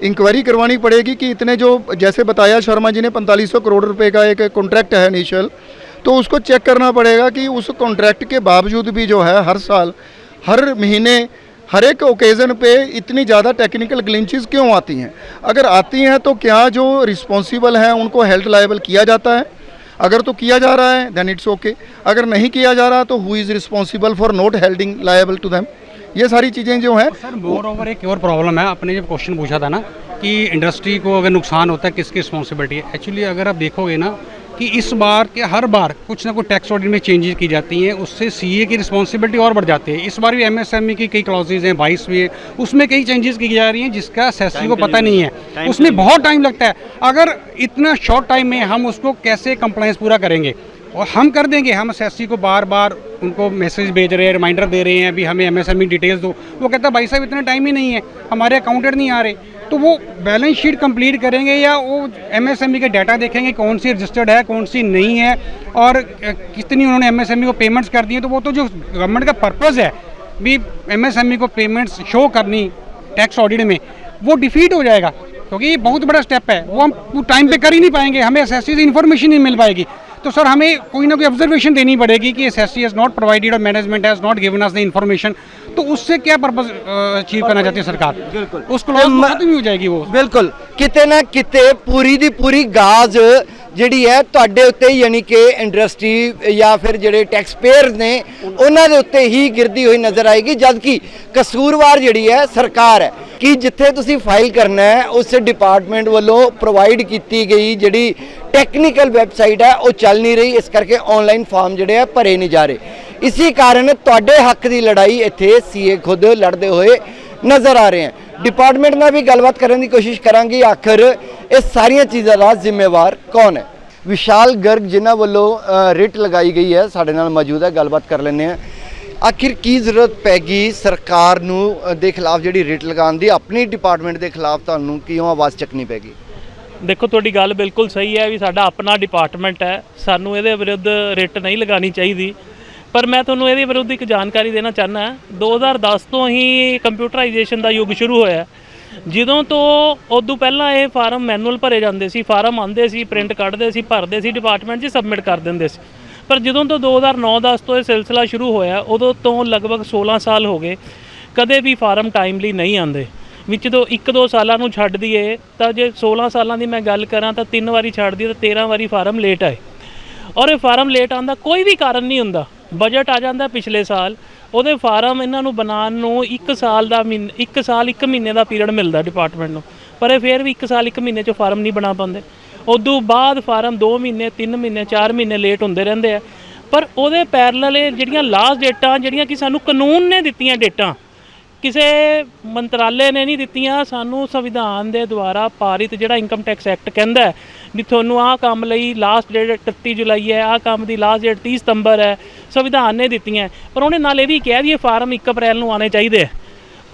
इंक्वायरी करवानी पड़ेगी कि इतने जो जैसे बताया शर्मा जी ने पैंतालीस करोड़ रुपए का एक कॉन्ट्रैक्ट है इनिशियल तो उसको चेक करना पड़ेगा कि उस कॉन्ट्रैक्ट के बावजूद भी जो है हर साल हर महीने हर एक ओकेज़न पे इतनी ज़्यादा टेक्निकल ग्लिंचेस क्यों आती हैं? अगर आती हैं तो क्या जो रिस्पॉन्सिबल हैं उनको हेल्थ लाइबल किया जाता है? अगर तो किया जा रहा है देन इट्स ओके अगर नहीं किया जा रहा तो who is responsible for not holding liable to them ये सारी चीज़ें जो हैं सर मोर ओवर एक और प्रॉब्लम है। आपने जब क्वेश्चन पूछा था ना कि इंडस्ट्री को अगर नुकसान होता है किसकी रिस्पॉन्सिबिलिटी है? एक्चुअली अगर आप देखोगे ना कि इस बार के हर बार कुछ ना कुछ टैक्स ऑडिट में चेंजेस की जाती हैं उससे सीए की रिस्पॉन्सिबिलिटी और बढ़ जाती है। इस बार भी एमएसएमई की कई क्लॉजेज हैं बाईस भी है उसमें कई चेंजेस की जा रही हैं जिसका सेसी को पता नहीं है। उसमें बहुत टाइम लगता है। अगर इतना शॉर्ट टाइम में हम उसको कैसे कंप्लाइंस पूरा करेंगे? और हम कर देंगे हम एस को बार बार उनको मैसेज भेज रहे हैं रिमाइंडर दे रहे हैं अभी हमें एमएसएमई डिटेल्स दो। वो कहता है भाई साहब इतना टाइम ही नहीं है हमारे अकाउंटेंट नहीं आ रहे। तो वो बैलेंस शीट कंप्लीट करेंगे या वो एम के डाटा देखेंगे कौन सी रजिस्टर्ड है, कौन सी नहीं है और कितनी उन्होंने एम को पेमेंट्स कर दी हैं तो वो तो जो गवर्नमेंट का पर्पज़ है भी एम को पेमेंट्स शो करनी टैक्स ऑडिट में, वो डिफीट हो जाएगा, क्योंकि ये बहुत बड़ा स्टेप है, वो हम टाइम पे कर ही नहीं पाएँगे, हमें एस से इन्फॉर्मेशन नहीं मिल पाएगी। तो सर हमें कोई ना कोई ऑब्जर्वेशन देनी पड़ेगी कि S S C has not provided और management has not given us the information तो उससे क्या पर्पज अचीव करना चाहती है सरकार बिल्कुल। उस क्लॉज तो म- खत्म ही हो जाएगी वो ਬਿਲਕੁਲ ਕਿਤੇ ਨਾ ਕਿਤੇ ਪੂਰੀ ਦੀ ਪੂਰੀ ਗਾਜ਼ ਜਿਹੜੀ ਹੈ ਤੁਹਾਡੇ ਉੱਤੇ ਯਾਨੀ ਕਿ ਇੰਡਸਟਰੀ ਜਾਂ ਫਿਰ ਜਿਹੜੇ ਟੈਕਸ ਪੇਅਰ ਨੇ ਉਹਨਾਂ ਦੇ ਉੱਤੇ ਹੀ ਗਿਰਦੀ ਹੋਈ ਨਜ਼ਰ ਆਏਗੀ ਜਦ ਕਿ ਕਸੂਰਵਾਰ ਜਿਹੜੀ ਹੈ ਸਰਕਾਰ ਹੈ ਕਿ ਜਿੱਥੇ ਤੁਸੀਂ ਫਾਈਲ ਕਰਨਾ ਹੈ, ਉਸ ਡਿਪਾਰਟਮੈਂਟ ਵੱਲੋਂ ਪ੍ਰੋਵਾਈਡ ਕੀਤੀ ਗਈ ਜਿਹੜੀ ਟੈਕਨੀਕਲ ਵੈਬਸਾਈਟ ਹੈ, ਉਹ ਚੱਲ ਨਹੀਂ ਰਹੀ, ਇਸ ਕਰਕੇ ਆਨਲਾਈਨ ਫਾਰਮ ਜਿਹੜੇ ਆ, ਭਰੇ ਨਹੀਂ ਜਾ ਰਹੇ। ਇਸੇ ਕਾਰਨ ਤੁਹਾਡੇ ਹੱਕ ਦੀ ਲੜਾਈ ਇੱਥੇ ਸੀਏ ਖੁਦ ਲੜਦੇ ਹੋਏ ਨਜ਼ਰ ਆ ਰਹੇ ਹਨ ਡਿਪਾਰਟਮੈਂਟ ਨਾਲ ਵੀ ਗੱਲਬਾਤ ਕਰਨ ਦੀ ਕੋਸ਼ਿਸ਼ ਕਰਾਂਗੇ, ਆਖਰ ਇਹ ਸਾਰੀਆਂ ਚੀਜ਼ਾਂ ਦਾ ਜ਼ਿੰਮੇਵਾਰ ਕੌਣ ਹੈ? ਵਿਸ਼ਾਲ ਗਰਗ ਜਿਨ੍ਹਾਂ ਵੱਲੋਂ ਰਿਟ ਲਗਾਈ ਗਈ ਹੈ, ਸਾਡੇ ਨਾਲ ਮੌਜੂਦ ਹੈ, ਗੱਲਬਾਤ ਕਰ ਲੈਂਦੇ ਆ ਆਖਿਰ ਕੀ ਜ਼ਰੂਰਤ ਪੈ ਗਈ ਸਰਕਾਰ ਨੂੰ ਅ, ਦੇ ਖਿਲਾਫ ਜਿਹੜੀ ਰਿਟ ਲਗਾਉਣ ਦੀ? ਆਪਣੀ ਡਿਪਾਰਟਮੈਂਟ ਦੇ ਖਿਲਾਫ ਤੁਹਾਨੂੰ ਕਿਉਂ ਆਵਾਜ਼ ਚੱਕਣੀ ਪੈ ਗਈ ਦੇਖੋ ਤੁਹਾਡੀ ਗੱਲ ਬਿਲਕੁਲ ਸਹੀ ਹੈ ਵੀ ਸਾਡਾ ਆਪਣਾ ਡਿਪਾਰਟਮੈਂਟ ਹੈ। ਸਾਨੂੰ ਇਹਦੇ ਵਿਰੁੱਧ ਰਿਟ ਨਹੀਂ ਲਗਾਉਣੀ ਚਾਹੀਦੀ। ਪਰ ਮੈਂ ਤੁਹਾਨੂੰ ਇਹਦੇ ਵਿਰੁੱਧ ਇੱਕ ਜਾਣਕਾਰੀ ਦੇਣਾ ਚਾਹਨਾ 2010 ਤੋਂ ਹੀ ਕੰਪਿਊਟਰਾਈਜੇਸ਼ਨ ਦਾ ਯੁੱਗ ਸ਼ੁਰੂ ਹੋਇਆ ਜਦੋਂ ਤੋਂ ਉਦੋਂ ਪਹਿਲਾਂ ਇਹ ਫਾਰਮ ਮੈਨੂਅਲ ਭਰੇ ਜਾਂਦੇ ਸੀ ਫਾਰਮ ਆਉਂਦੇ ਸੀ ਪ੍ਰਿੰਟ ਕੱਢਦੇ ਸੀ ਭਰਦੇ ਸੀ ਡਿਪਾਰਟਮੈਂਟ 'ਚ ਸਬਮਿਟ ਕਰ ਦਿੰਦੇ ਸੀ। ਪਰ ਜਦੋਂ ਤੋਂ 2009-10 ਤੋਂ ਇਹ ਸਿਲਸਿਲਾ ਸ਼ੁਰੂ ਹੋਇਆ, ਉਦੋਂ ਤੋਂ ਲਗਭਗ 16 ਸਾਲ ਹੋ ਗਏ, ਕਦੇ ਵੀ ਫਾਰਮ ਟਾਈਮਲੀ ਨਹੀਂ ਆਉਂਦੇ। ਵਿੱਚ ਤੋਂ 1-2 ਸਾਲਾਂ ਨੂੰ ਛੱਡ ਦਈਏ, ਤਾਂ ਜੇ 16 ਸਾਲਾਂ ਦੀ ਮੈਂ ਗੱਲ ਕਰਾਂ, ਤਾਂ ਤਿੰਨ ਵਾਰੀ ਛੱਡ ਦਈਏ, ਤਾਂ 13 ਵਾਰੀ ਫਾਰਮ ਲੇਟ ਆਏ। ਔਰ ਇਹ ਫਾਰਮ ਲੇਟ ਆਉਂਦਾ ਕੋਈ ਵੀ ਕਾਰਨ ਨਹੀਂ ਹੁੰਦਾ। ਬਜਟ ਆ ਜਾਂਦਾ ਪਿਛਲੇ ਸਾਲ, ਉਹਦੇ ਫਾਰਮ ਇਹਨਾਂ ਨੂੰ ਬਣਾਉਣ ਨੂੰ 1 ਸਾਲ ਦਾ ਮਹੀਨ 1 ਸਾਲ 1 ਮਹੀਨੇ ਦਾ ਪੀਰੀਅਡ ਮਿਲਦਾ ਡਿਪਾਰਟਮੈਂਟ ਨੂੰ। ਪਰ ਇਹ ਫੇਰ ਵੀ 1 ਸਾਲ 1 ਮਹੀਨੇ 'ਚ ਫਾਰਮ ਨਹੀਂ ਬਣਾ ਪਾਉਂਦੇ। ਉਦੋਂ ਬਾਅਦ ਫਾਰਮ 2 ਮਹੀਨੇ 3 ਮਹੀਨੇ 4 ਮਹੀਨੇ ਲੇਟ ਹੁੰਦੇ ਰਹਿੰਦੇ ਆ। ਪਰ ਉਹਦੇ ਪੈਰਲਲ ਇਹ ਜਿਹੜੀਆਂ ਲਾਸਟ ਡੇਟਾਂ ਜਿਹੜੀਆਂ ਕਿ ਸਾਨੂੰ ਕਾਨੂੰਨ ਨੇ ਦਿੱਤੀਆਂ ਡੇਟਾਂ ਕਿਸੇ ਮੰਤਰਾਲੇ ਨੇ ਨਹੀਂ ਦਿੱਤੀਆਂ, ਸਾਨੂੰ ਸੰਵਿਧਾਨ ਦੇ ਦੁਆਰਾ ਪਾਰਿਤ ਜਿਹੜਾ ਇਨਕਮ ਟੈਕਸ ਐਕਟ ਕਹਿੰਦਾ ਵੀ ਤੁਹਾਨੂੰ ਆਹ ਕੰਮ ਲਈ ਲਾਸਟ ਡੇਟ 31 ਜੁਲਾਈ ਹੈ, ਆਹ ਕੰਮ ਦੀ ਲਾਸਟ ਡੇਟ 30 ਸਤੰਬਰ ਹੈ, ਸੰਵਿਧਾਨ ਨੇ ਦਿੱਤੀਆਂ ਪਰ ਉਹਨੇ ਨਾਲ ਇਹ ਵੀ ਕਿਹਾ ਵੀ ਇਹ ਫਾਰਮ 1 ਅਪ੍ਰੈਲ ਨੂੰ ਆਉਣੇ ਚਾਹੀਦੇ ਆ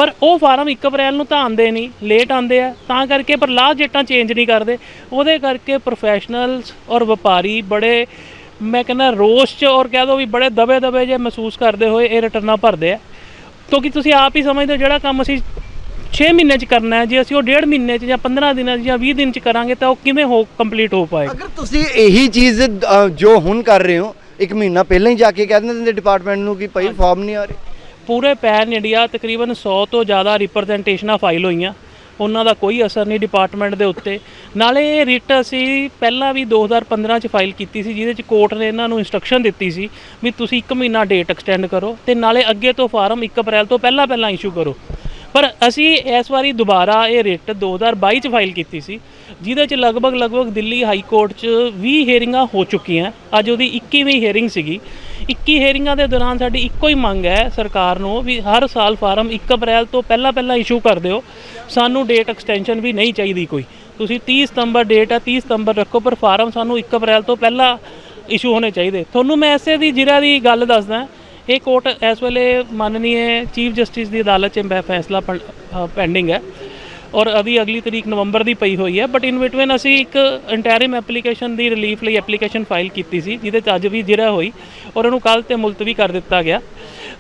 ਪਰ ਉਹ ਫਾਰਮ 1 ਅਪ੍ਰੈਲ ਨੂੰ ਤਾਂ ਆਉਂਦੇ ਨਹੀਂ ਲੇਟ ਆਉਂਦੇ ਆ ਤਾਂ ਕਰਕੇ ਪਰ ਲਾਸਟ ਡੇਟਾਂ ਚੇਂਜ ਨਹੀਂ ਕਰਦੇ। ਉਹਦੇ ਕਰਕੇ ਪ੍ਰੋਫੈਸ਼ਨਲਸ ਔਰ ਵਪਾਰੀ ਬੜੇ ਮੈਂ ਕਹਿੰਦਾ ਰੋਸ਼ ਚ ਔਰ ਕਹਿ ਦੋ ਵੀ ਬੜੇ ਦਬੇ ਦਬੇ ਜੇ ਮਹਿਸੂਸ ਕਰਦੇ ਹੋਏ ਇਹ ਰਿਟਰਨਾਂ ਭਰਦੇ ਆ। ਕਿਉਂਕਿ ਤੁਸੀਂ ਆਪ ਹੀ ਸਮਝਦੇ ਹੋ ਜਿਹੜਾ ਕੰਮ ਅਸੀਂ 6 ਮਹੀਨੇ ਚ ਕਰਨਾ ਹੈ ਜੇ ਅਸੀਂ ਉਹ ਡੇਢ ਮਹੀਨੇ ਚ ਜਾਂ 15 ਦਿਨਾਂ ਚ ਜਾਂ 20 ਦਿਨ ਚ ਕਰਾਂਗੇ ਤਾਂ ਉਹ ਕਿਵੇਂ ਹੋ ਕੰਪਲੀਟ ਹੋ ਪਾਏਗਾ? ਅਗਰ ਤੁਸੀਂ ਇਹੀ ਚੀਜ਼ ਜੋ ਹੁਣ ਕਰ ਰਹੇ ਹੋ ਇੱਕ ਮਹੀਨਾ ਪਹਿਲਾਂ ਹੀ ਜਾ ਕੇ ਕਹਿ ਦਿੰਦੇ ਡਿਪਾਰਟਮੈਂਟ ਨੂੰ ਕਿ ਭਾਈ ਫਾਰਮ ਨਹੀਂ ਆ ਰਹੇ। ਪੂਰੇ ਪੈਨ ਇੰਡੀਆ ਤਕਰੀਬਨ 100 ਤੋਂ ਜ਼ਿਆਦਾ ਰਿਪਰੈਜ਼ੈਂਟੇਸ਼ਨਾਂ ਫਾਈਲ ਹੋਈਆਂ। ਉਹਨਾਂ ਦਾ ਕੋਈ ਅਸਰ ਨਹੀਂ ਡਿਪਾਰਟਮੈਂਟ ਦੇ ਉੱਤੇ। ਨਾਲੇ ਇਹ ਰਿਟ ਅਸੀਂ ਪਹਿਲਾਂ ਵੀ 2015 ਚ ਫਾਈਲ ਕੀਤੀ ਸੀ, ਜਿਹਦੇ ਚ ਕੋਰਟ ਨੇ ਇਹਨਾਂ ਨੂੰ ਇਨਸਟਰਕਸ਼ਨ ਦਿੱਤੀ ਸੀ ਵੀ ਤੁਸੀਂ 1 ਮਹੀਨਾ ਡੇਟ ਐਕਸਟੈਂਡ ਕਰੋ ਤੇ ਨਾਲੇ ਅੱਗੇ ਤੋਂ ਫਾਰਮ 1 ਅਪ੍ਰੈਲ ਤੋਂ ਪਹਿਲਾਂ ਪਹਿਲਾਂ ਇਸ਼ੂ ਕਰੋ। ਪਰ ਅਸੀਂ ਇਸ ਵਾਰੀ ਦੁਬਾਰਾ ਇਹ ਰਿਟ 2022 ਚ ਫਾਈਲ ਕੀਤੀ ਸੀ, ਜਿਹਦੇ ਚ ਲਗਭਗ ਲਗਭਗ ਦਿੱਲੀ ਹਾਈ ਕੋਰਟ ਚ 20 ਹੀਅਰਿੰਗਾਂ ਹੋ ਚੁੱਕੀਆਂ। ਅੱਜ ਉਹਦੀ 21ਵੀਂ ਹੀਅਰਿੰਗ ਸੀਗੀ। 21 ਹੀਅਰਿੰਗਾਂ ਦੇ ਦੌਰਾਨ ਸਾਡੀ ਇੱਕੋ ਹੀ ਮੰਗ ਹੈ ਸਰਕਾਰ ਨੂੰ ਵੀ ਹਰ ਸਾਲ ਫਾਰਮ 1 ਅਪ੍ਰੈਲ ਤੋਂ ਪਹਿਲਾਂ ਪਹਿਲਾਂ ਇਸ਼ੂ ਕਰ ਦਿਓ। ਸਾਨੂੰ ਡੇਟ ਐਕਸਟੈਂਸ਼ਨ ਵੀ ਨਹੀਂ ਚਾਹੀਦੀ ਕੋਈ। ਤੁਸੀਂ 30 ਸਤੰਬਰ ਡੇਟ ਹੈ 30 ਸਤੰਬਰ ਰੱਖੋ, ਪਰ ਫਾਰਮ ਸਾਨੂੰ 1 ਅਪ੍ਰੈਲ ਤੋਂ ਪਹਿਲਾਂ ਇਸ਼ੂ ਹੋਣੇ ਚਾਹੀਦੇ। ਤੁਹਾਨੂੰ ਮੈਂ ਐਸੇ ਦੀ ਜ਼ਿਲ੍ਹਾ ਦੀ ਗੱਲ ਦੱਸਦਾ। ਇਹ ਕੋਰਟ ਇਸ ਵੇਲੇ ਮਾਨਨੀय ਚੀਫ ਜਸਟਿਸ ਦੀ ਅਦਾਲਤ 'ਚ ਫੈਸਲਾ ਪੈਂਡਿੰਗ ਹੈ। ਔਰ ਅਦੀ ਅਗਲੀ ਤਰੀਕ ਨਵੰਬਰ ਦੀ ਪਈ ਹੋਈ ਹੈ ਬਟ ਇਨ ਬਿਟਵੀਨ ਅਸੀਂ ਇੱਕ ਇੰਟੈਰਿਮ ਐਪਲੀਕੇਸ਼ਨ ਦੀ ਰਿਲੀਫ ਲਈ ਐਪਲੀਕੇਸ਼ਨ ਫਾਈਲ ਕੀਤੀ ਸੀ, ਜਿਹਦੇ 'ਚ ਅੱਜ ਵੀ ਜਿਰਾ ਹੋਈ ਔਰ ਉਹਨੂੰ ਕੱਲ ਤੇ ਮੁਲਤਵੀ ਕਰ ਦਿੱਤਾ ਗਿਆ।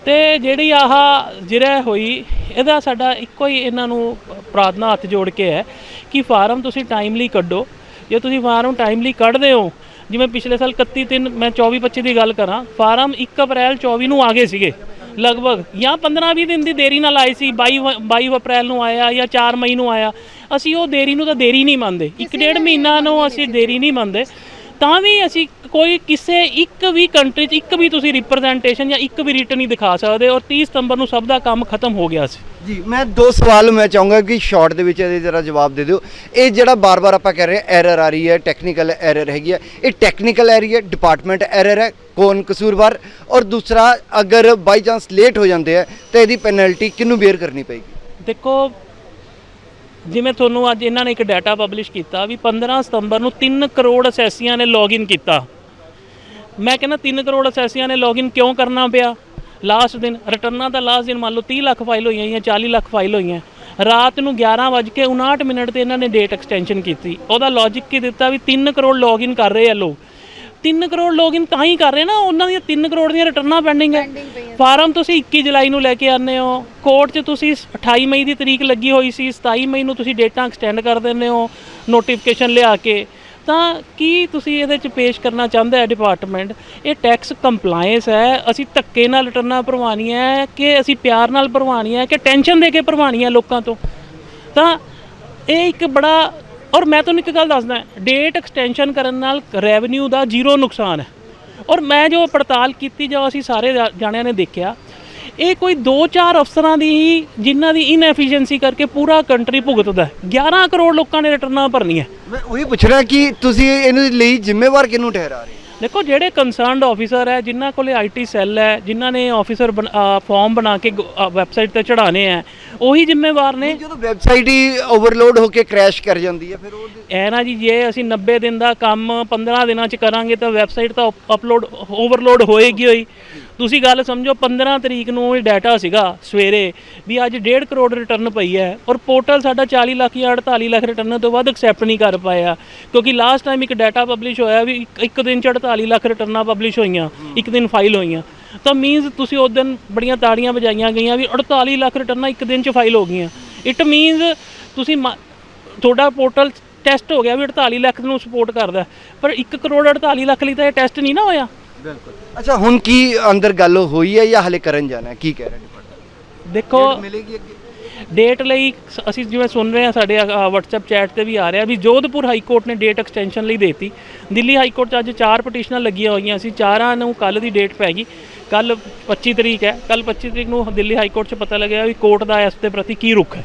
ਤੇ ਜਿਹੜੀ ਆਹ ਜਿਰਾ ਹੋਈ, ਇਹਦਾ ਸਾਡਾ ਇੱਕੋ ਹੀ ਇਹਨਾਂ ਨੂੰ ਪ੍ਰਾਰਥਨਾ ਹੱਥ ਜੋੜ ਕੇ ਹੈ ਕਿ ਫਾਰਮ ਤੁਸੀਂ ਟਾਈਮਲੀ ਕੱਢੋ। ਜੇ ਤੁਸੀਂ ਫਾਰਮ ਟਾਈਮਲੀ ਕੱਢਦੇ ਹੋ, ਜਿਵੇਂ ਪਿਛਲੇ ਸਾਲ 31 ਤਿੰਨ ਮੈਂ 24 25 ਦੀ ਗੱਲ ਕਰਾਂ, ਫਾਰਮ 1 ਅਪ੍ਰੈਲ 24 ਨੂੰ ਆ ਗਏ ਸੀਗੇ। ਲਗਭਗ ਜਾਂ 15 20 ਦਿਨ ਦੀ ਦੇਰੀ ਨਾਲ ਆਏ ਸੀ 22 ਵ- 22 ਅਪ੍ਰੈਲ ਨੂੰ ਆਇਆ ਜਾਂ 4 ਮਈ ਨੂੰ ਆਇਆ ਅਸੀਂ ਉਹ ਦੇਰੀ ਨੂੰ ਤਾਂ ਦੇਰੀ ਨਹੀਂ ਮੰਨਦੇ। ਇੱਕ ਡੇਢ ਮਹੀਨਾ ਨੂੰ ਅਸੀਂ ਦੇਰੀ ਨਹੀਂ ਮੰਨਦੇ। ਤਾਂ ਵੀ ਅਸੀਂ ਕੋਈ ਕਿਸੇ ਇੱਕ ਵੀ ਕੰਟਰੀ 'ਚ ਇੱਕ ਵੀ ਤੁਸੀਂ ਰਿਪਰੈਜ਼ੈਂਟੇਸ਼ਨ ਜਾਂ ਇੱਕ ਵੀ ਰਿਟਨ ਨਹੀਂ ਦਿਖਾ ਸਕਦੇ ਔਰ 30 ਸਤੰਬਰ ਨੂੰ ਸਭ ਦਾ ਕੰਮ ਖਤਮ ਹੋ ਗਿਆ ਸੀ। ਜੀ, ਮੈਂ ਦੋ ਸਵਾਲ ਮੈਂ ਚਾਹੂੰਗਾ ਕਿ ਸ਼ਾਰਟ ਦੇ ਵਿੱਚ ਇਹਦੇ ਜਰਾ ਜਵਾਬ ਦੇ ਦਿਓ। ਇਹ ਜਿਹੜਾ ਬਾਰ-ਬਾਰ ਆਪਾਂ ਕਹਿ ਰਹੇ ਹਾਂ ਐਰਰ ਆ ਰਹੀ ਹੈ ਟੈਕਨੀਕਲ ਐਰਰ ਹੈਗੀ ਹੈ। ਇਹ ਟੈਕਨੀਕਲ ਐਰਰ ਹੈ ਡਿਪਾਰਟਮੈਂਟ ਐਰਰ ਹੈ, ਕੌਣ ਕਸੂਰਵਾਰ? ਔਰ ਦੂਸਰਾ, ਅਗਰ ਬਾਈ ਚਾਂਸ ਲੇਟ ਹੋ ਜਾਂਦੇ ਹੈ ਤਾਂ ਇਹਦੀ ਪੈਨਲਟੀ ਕਿਹਨੂੰ ਬੇਅਰ ਕਰਨੀ ਪਏਗੀ? ਦੇਖੋ, ਜਿਵੇਂ ਤੁਹਾਨੂੰ ਅੱਜ ਇਹਨਾਂ ਨੇ ਇੱਕ ਡਾਟਾ ਪਬਲਿਸ਼ ਕੀਤਾ ਵੀ 15 ਸਤੰਬਰ ਨੂੰ 3 ਕਰੋੜ ਅਸੈਸੀਆਂ ਨੇ ਲੌਗਇਨ ਕੀਤਾ। ਮੈਂ ਕਹਿੰਦਾ 3 ਕਰੋੜ ਅਸੈਸੀਆਂ ਨੇ ਲੌਗਇਨ ਕਿਉਂ ਕਰਨਾ ਪਿਆ? ਲਾਸਟ ਦਿਨ ਰਿਟਰਨਾਂ ਦਾ ਲਾਸਟ ਦਿਨ ਮੰਨ ਲਓ 30 ਲੱਖ ਫਾਈਲ ਹੋਈਆਂ ਜਾਂ 40 ਲੱਖ ਫਾਈਲ ਹੋਈਆਂ। ਰਾਤ ਨੂੰ 11:59 ਮਿੰਟ ਤੇ ਇਹਨਾਂ ਨੇ ਡੇਟ ਐਕਸਟੈਂਸ਼ਨ ਕੀਤੀ। ਉਹਦਾ ਲੌਜੀਕ ਕੀ ਦਿੱਤਾ ਵੀ 3 ਕਰੋੜ ਲੌਗਇਨ ਕਰ ਰਹੇ ਆ ਲੋਕ। 3 ਕਰੋੜ ਲੌਗਇਨ ਤਾਂ ਹੀ ਕਰ ਰਹੇ ਨਾ ਉਹਨਾਂ ਦੀਆਂ 3 ਕਰੋੜ ਦੀਆਂ ਰਿਟਰਨਾਂ ਪੈਂਡਿੰਗ ਹੈ ਫਾਰਮ ਤੁਸੀਂ 21 ਜੁਲਾਈ ਨੂੰ ਲੈ ਕੇ ਆਉਂਦੇ ਹੋ। ਕੋਰਟ 'ਚ ਤੁਸੀਂ 28 ਮਈ ਦੀ ਤਰੀਕ ਲੱਗੀ ਹੋਈ ਸੀ 27 ਮਈ ਨੂੰ ਤੁਸੀਂ ਡੇਟਾਂ ਐਕਸਟੈਂਡ ਕਰ ਦਿੰਦੇ ਹੋ ਨੋਟੀਫਿਕੇਸ਼ਨ ਲਿਆ ਕੇ। ਤਾਂ ਕੀ ਤੁਸੀਂ ਇਹਦੇ 'ਚ ਪੇਸ਼ ਕਰਨਾ ਚਾਹੁੰਦਾ ਹੈ ਡਿਪਾਰਟਮੈਂਟ ਇਹ ਟੈਕਸ ਕੰਪਲਾਈਂਸ ਹੈ, ਅਸੀਂ ਧੱਕੇ ਨਾਲ ਰਿਟਰਨਾਂ ਭਰਵਾਉਣੀਆਂ ਹੈ ਕਿ ਅਸੀਂ ਪਿਆਰ ਨਾਲ ਭਰਵਾਉਣੀਆਂ ਹੈ ਕਿ ਟੈਨਸ਼ਨ ਦੇ ਕੇ ਭਰਵਾਉਣੀਆਂ ਲੋਕਾਂ ਤੋਂ? ਤਾਂ ਇਹ ਇੱਕ ਬੜਾ, ਔਰ ਮੈਂ ਤੁਹਾਨੂੰ ਇੱਕ ਗੱਲ ਦੱਸਦਾ ਡੇਟ ਐਕਸਟੈਂਸ਼ਨ ਕਰਨ ਨਾਲ ਰੈਵਨਿਊ ਦਾ ਜ਼ੀਰੋ ਨੁਕਸਾਨ ਹੈ। ਔਰ ਮੈਂ ਜੋ ਪੜਤਾਲ ਕੀਤੀ, ਜੋ ਅਸੀਂ ਸਾਰੇ ਜਾ- ਜਾਣਿਆਂ ਨੇ ਦੇਖਿਆ ਇਹ ਕੋਈ 2-4 ਅਫਸਰਾਂ ਦੀ ਹੀ ਜਿਨ੍ਹਾਂ ਦੀ ਇਨਐਫੀਸ਼ੀਐਂਸੀ ਕਰਕੇ ਪੂਰਾ ਕੰਟਰੀ ਭੁਗਤਦਾ ਹੈ। 11 ਕਰੋੜ ਲੋਕਾਂ ਨੇ ਰਿਟਰਨਾਂ ਭਰਨੀਆਂ। ਮੈਂ ਉਹੀ ਪੁੱਛ ਰਿਹਾ ਕਿ ਤੁਸੀਂ ਇਹਨੂੰ ਲਈ ਜ਼ਿੰਮੇਵਾਰ ਕਿਹਨੂੰ ਠਹਿਰਾ ਰਹੇ ਹੋ? ਦੇਖੋ ਜਿਹੜੇ ਕੰਸਰਨਡ ਆਫੀਸਰ ਹੈ ਜਿਨ੍ਹਾਂ ਕੋਲੇ ਆਈਟੀ ਸੈੱਲ ਹੈ ਜਿਨ੍ਹਾਂ ਨੇ ਆਫੀਸਰ ਫਾਰਮ ਬਣਾ ਕੇ ਵੈਬਸਾਈਟ ਤੇ ਚੜਾਣੇ ਹੈ ਉਹੀ ਜ਼ਿੰਮੇਵਾਰ ਨੇ। ਜਦੋਂ ਵੈਬਸਾਈਟ ਹੀ ਓਵਰਲੋਡ ਹੋ ਕੇ ਕ੍ਰੈਸ਼ ਕਰ ਜਾਂਦੀ ਹੈ ਫਿਰ ਉਹ ਐ ਨਾ ਜੀ ਜੇ ਅਸੀਂ 90 ਦਿਨ ਦਾ ਕੰਮ 15 ਦਿਨਾਂ ਚ ਕਰਾਂਗੇ ਤਾਂ ਵੈਬਸਾਈਟ ਤਾਂ ਅਪਲੋਡ ਓਵਰਲੋਡ ਹੋਏਗੀ ਹੋਈ ਤੁਸੀਂ ਗੱਲ ਸਮਝੋ 15 ਤਰੀਕ ਨੂੰ ਇਹ ਡਾਟਾ ਸੀਗਾ ਸਵੇਰੇ ਵੀ ਅੱਜ 1.5 ਕਰੋੜ ਰਿਟਰਨ ਪਈ ਹੈ ਔਰ ਪੋਰਟਲ ਸਾਡਾ 40 ਲੱਖ ਜਾਂ 48 ਲੱਖ ਰਿਟਰਨ ਤੋਂ ਬਾਅਦ ਐਕਸੈਪਟ ਨਹੀਂ ਕਰ ਪਾਇਆ। ਕਿਉਂਕਿ ਲਾਸਟ ਟਾਈਮ ਇੱਕ ਡਾਟਾ ਪਬਲਿਸ਼ ਹੋਇਆ ਵੀ ਇੱਕ- ਦਿਨ ਚ 48 ਲੱਖ ਰਿਟਰਨਾਂ ਪਬਲਿਸ਼ ਹੋਈਆਂ, ਇੱਕ ਦਿਨ ਫਾਈਲ ਹੋਈਆਂ। ਤਾਂ ਮੀਨਸ ਤੁਸੀਂ ਉਸ ਦਿਨ ਬੜੀਆਂ ਤਾੜੀਆਂ ਵਜਾਈਆਂ ਗਈਆਂ ਵੀ 48 ਲੱਖ ਰਿਟਰਨਾਂ ਇੱਕ ਦਿਨ ਚ ਫਾਈਲ ਹੋ ਗਈਆਂ। ਇਟ ਮੀਨਸ ਤੁਸੀਂ ਮ- ਤੁਹਾਡਾ ਪੋਰਟਲ ਟੈਸਟ ਹੋ ਗਿਆ ਵੀ 48 ਲੱਖ ਨੂੰ ਸਪੋਰਟ ਕਰਦਾ। ਪਰ 1 ਕਰੋੜ 48 ਲੱਖ ਲਈ ਤਾਂ ਇਹ ਟੈਸਟ ਨਹੀਂ ਨਾ ਹੋਇਆ। ਬਿਲਕੁਲ। ਅੱਛਾ ਹੁਣ ਕੀ ਅੰਦਰ ਗੱਲ ਹੋਈ ਹੈ ਜਾਂ ਹਲੇ ਕਰਨ ਜਾਣਾ ਹੈ? ਕੀ ਕਹਿ ਰਿਹਾ ਡਿਪਾਰਟਮੈਂਟ ਦੇਖੋ ਮਿਲੇਗੀ ਅੱਗੇ? ਡੇਟ ਲਈ ਸ- ਅਸੀਂ ਜਿਵੇਂ ਸੁਣ ਰਹੇ ਹਾਂ ਸਾਡੇ WhatsApp ਚੈਟ ਤੇ ਵੀ ਆ ਰਿਹਾ ਵੀ ਜੋਧਪੁਰ ਹਾਈ ਕੋਰਟ ਨੇ ਡੇਟ ਐਕਸਟੈਂਸ਼ਨ ਲਈ ਦੇਤੀ। ਦਿੱਲੀ ਹਾਈ ਕੋਰਟ 'ਚ ਅੱਜ ਚਾਰ ਪਟੀਸ਼ਨਾਂ ਲੱਗੀਆਂ ਹੋਈਆਂ ਸੀ। ਚਾਰਾਂ ਨੂੰ ਕੱਲ ਦੀ ਡੇਟ ਪੈ ਗਈ। ਕੱਲ 25 ਤਰੀਕ ਹੈ। ਕੱਲ 25 ਤਰੀਕ ਨੂੰ ਦਿੱਲੀ ਹਾਈ ਕੋਰਟ 'ਚ ਪਤਾ ਲੱਗਿਆ ਵੀ ਕੋਰਟ ਦਾ ਇਸ ਦੇ ਪ੍ਰਤੀ ਕੀ ਰੁਖ ਹੈ।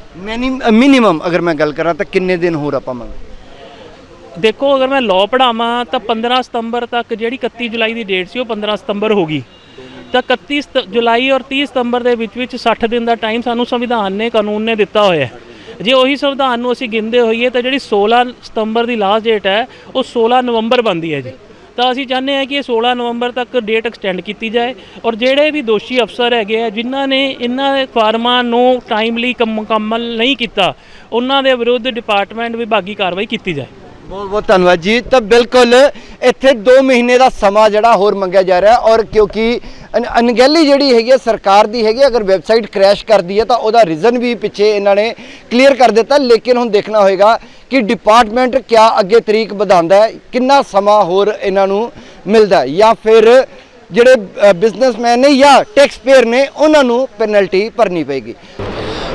ਮਿਨੀਮਮ ਅਗਰ ਮੈਂ ਗੱਲ ਕਰਾਂ ਤਾਂ ਕਿੰਨੇ ਦਿਨ ਹੋਰ ਆਪਾਂ ਮੰਗ ਦੇਖੋ, ਅਗਰ ਮੈਂ ਲਾਅ ਪੜਾਵਾਂ ਤਾਂ 15 ਸਤੰਬਰ ਤੱਕ ਜਿਹੜੀ 31 ਜੁਲਾਈ ਦੀ ਡੇਟ ਸੀ, ਉਹ 15 ਸਤੰਬਰ ਹੋ ਗਈ। ਤਾਂ 31 ਸਤ- ਜੁਲਾਈ ਔਰ 30 ਸਤੰਬਰ ਦੇ ਵਿੱਚ ਵਿੱਚ 60 ਦਿਨ ਦਾ ਟਾਈਮ ਸਾਨੂੰ ਸੰਵਿਧਾਨ ਨੇ, ਕਾਨੂੰਨ ਨੇ ਦਿੱਤਾ ਹੋਇਆ ਹੈ। ਜੇ ਉਹੀ ਸੰਵਿਧਾਨ ਨੂੰ ਅਸੀਂ ਗਿਣਦੇ ਹੋਈਏ, ਤਾਂ ਜਿਹੜੀ 16 ਸਤੰਬਰ ਦੀ ਲਾਸਟ ਡੇਟ ਹੈ, ਉਹ 16 ਨਵੰਬਰ ਬਣਦੀ ਹੈ ਜੀ। ਤਾਂ ਅਸੀਂ ਚਾਹੁੰਦੇ ਹਾਂ ਕਿ ਇਹ 16 ਨਵੰਬਰ ਤੱਕ ਡੇਟ ਐਕਸਟੈਂਡ ਕੀਤੀ ਜਾਏ। ਔਰ ਜਿਹੜੇ ਵੀ ਦੋਸ਼ੀ ਅਫਸਰ ਹੈਗੇ ਆ, ਜਿਨ੍ਹਾਂ ਨੇ ਇਹਨਾਂ ਫਾਰਮਾਂ ਨੂੰ ਟਾਈਮਲੀ ਮੁਕੰਮਲ ਨਹੀਂ ਕੀਤਾ, ਉਹਨਾਂ ਦੇ ਵਿਰੁੱਧ ਡਿਪਾਰਟਮੈਂਟ ਵਿਭਾਗੀ ਕਾਰਵਾਈ ਕੀਤੀ ਜਾਏ। ਬਹੁਤ ਬਹੁਤ ਧੰਨਵਾਦ ਜੀ। ਤਾਂ ਬਿਲਕੁਲ ਇੱਥੇ 2 ਮਹੀਨੇ ਦਾ ਸਮਾਂ ਜਿਹੜਾ ਹੋਰ ਮੰਗਿਆ ਜਾ ਰਿਹਾ ਔਰ ਕਿਉਂਕਿ ਅਨ- ਅਣਗਹਿਲੀ ਜਿਹੜੀ ਹੈਗੀ ਹੈ ਸਰਕਾਰ ਦੀ ਹੈਗੀ ਅਗਰ ਵੈਬਸਾਈਟ ਕ੍ਰੈਸ਼ ਕਰਦੀ ਹੈ ਤਾਂ ਉਹਦਾ ਰੀਜ਼ਨ ਵੀ ਪਿੱਛੇ ਇਹਨਾਂ ਨੇ ਕਲੀਅਰ ਕਰ ਦਿੱਤਾ। ਲੇਕਿਨ ਹੁਣ ਦੇਖਣਾ ਹੋਏਗਾ ਕਿ ਡਿਪਾਰਟਮੈਂਟ ਕਿਆ ਅੱਗੇ ਤਰੀਕ ਵਧਾਉਂਦਾ ਹੈ, ਕਿੰਨਾ ਸਮਾਂ ਹੋਰ ਇਹਨਾਂ ਨੂੰ ਮਿਲਦਾ ਹੈ ਜਾਂ ਫਿਰ ਜਿਹੜੇ ਬਿਜ਼ਨਸਮੈਨ ਨੇ ਜਾਂ ਟੈਕਸ ਪੇਅਰ ਨੇ, ਉਹਨਾਂ ਨੂੰ ਪੈਨਲਟੀ ਭਰਨੀ ਪਏਗੀ।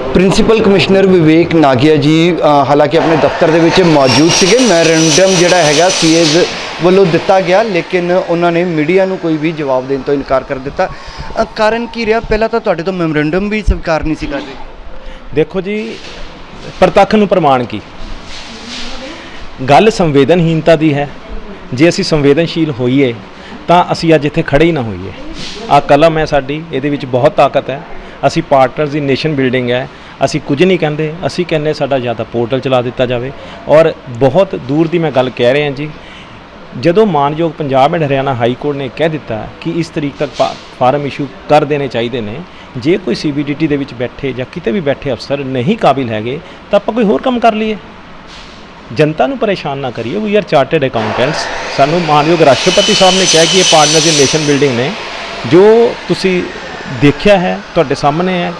ਪ੍ਰਿੰਸੀਪਲ ਕਮਿਸ਼ਨਰ ਵਿਵੇਕ ਨਾਗਿਆ ਜੀ ਹਾਲਾਂਕਿ ਆਪਣੇ ਦਫ਼ਤਰ ਦੇ ਵਿੱਚ ਮੌਜੂਦ ਸੀਗੇ ਮੈਮੋਰੈਂਡਮ ਜਿਹੜਾ ਹੈਗਾ ਸੀਏਜ਼ ਵੱਲੋਂ ਦਿੱਤਾ ਗਿਆ ਲੇਕਿਨ ਉਹਨਾਂ ਨੇ ਮੀਡੀਆ ਨੂੰ ਕੋਈ ਵੀ ਜਵਾਬ ਦੇਣ ਤੋਂ ਇਨਕਾਰ ਕਰ ਦਿੱਤਾ। ਅ, ਕਾਰਨ ਕੀ ਰਿਹਾ? ਪਹਿਲਾਂ ਤਾਂ ਤੁਹਾਡੇ ਤੋਂ ਮੈਮੋਰੈਂਡਮ ਵੀ ਸਵੀਕਾਰ ਨਹੀਂ ਸੀ ਕਰ ਰਹੇ ਦੇਖੋ ਜੀ ਪ੍ਰਤੱਖ ਨੂੰ ਪ੍ਰਮਾਣ ਕੀ? ਗੱਲ ਸੰਵੇਦਨਹੀਨਤਾ ਦੀ ਹੈ। ਜੇ ਅਸੀਂ ਸੰਵੇਦਨਸ਼ੀਲ ਹੋਈਏ ਤਾਂ ਅਸੀਂ ਅੱਜ ਇੱਥੇ ਖੜੇ ਹੀ ਨਾ ਹੋਈਏ। ਆ ਕਲਮ ਹੈ ਸਾਡੀ ਇਹਦੇ ਵਿੱਚ ਬਹੁਤ ਤਾਕਤ ਹੈ। ਅਸੀਂ ਪਾਰਟਨਰਸ ਦੀ ਨੇਸ਼ਨ ਬਿਲਡਿੰਗ ਹੈ। ਅਸੀਂ ਕੁਝ ਨਹੀਂ ਕਹਿੰਦੇ। ਅਸੀਂ ਕਹਿੰਦੇ ਸਾਡਾ ਜ਼ਿਆਦਾ ਪੋਰਟਲ ਚਲਾ ਦਿੱਤਾ ਜਾਵੇ। ਔਰ ਬਹੁਤ ਦੂਰ ਦੀ ਮੈਂ ਗੱਲ ਕਹਿ ਰਿਹਾ ਜੀ, ਜਦੋਂ ਮਾਨਯੋਗ Punjab and Haryana high court ਨੇ ਕਹਿ ਦਿੱਤਾ ਕਿ ਇਸ ਤਰੀਕ ਤੱਕ ਫਾਰਮ ਇਸ਼ੂ ਕਰ ਦੇਣੇ ਚਾਹੀਦੇ ਨੇ, ਜੇ ਕੋਈ ਸੀਬੀਡੀਟੀ ਦੇ ਵਿੱਚ ਬੈਠੇ ਜਾਂ ਕਿਤੇ ਵੀ ਬੈਠੇ ਅਫਸਰ ਨਹੀਂ ਕਾਬਿਲ ਹੈਗੇ, ਤਾਂ ਆਪਾਂ ਕੋਈ ਹੋਰ ਕੰਮ ਕਰ ਲਈਏ। ਜਨਤਾ ਨੂੰ ਪਰੇਸ਼ਾਨ ਨਾ ਕਰੀਏ। ਵੀ ਆਰ ਚਾਰਟਰਡ ਅਕਾਊਂਟੈਂਟਸ ਸਾਨੂੰ ਮਾਨਯੋਗ ਰਾਸ਼ਟਰਪਤੀ ਸਾਹਿਬ ਨੇ ਕਿਹਾ ਕਿ ਇਹ ਪਾਰਟਨਰਸ ਇਨ ਨੇਸ਼ਨ ਬਿਲਡਿੰਗ ਨੇ। ਜੋ ਤੁਸੀਂ ਦੇਖਿਆ ਹੈ, ਤੁਹਾਡੇ ਸਾਹਮਣੇ ਹੈ।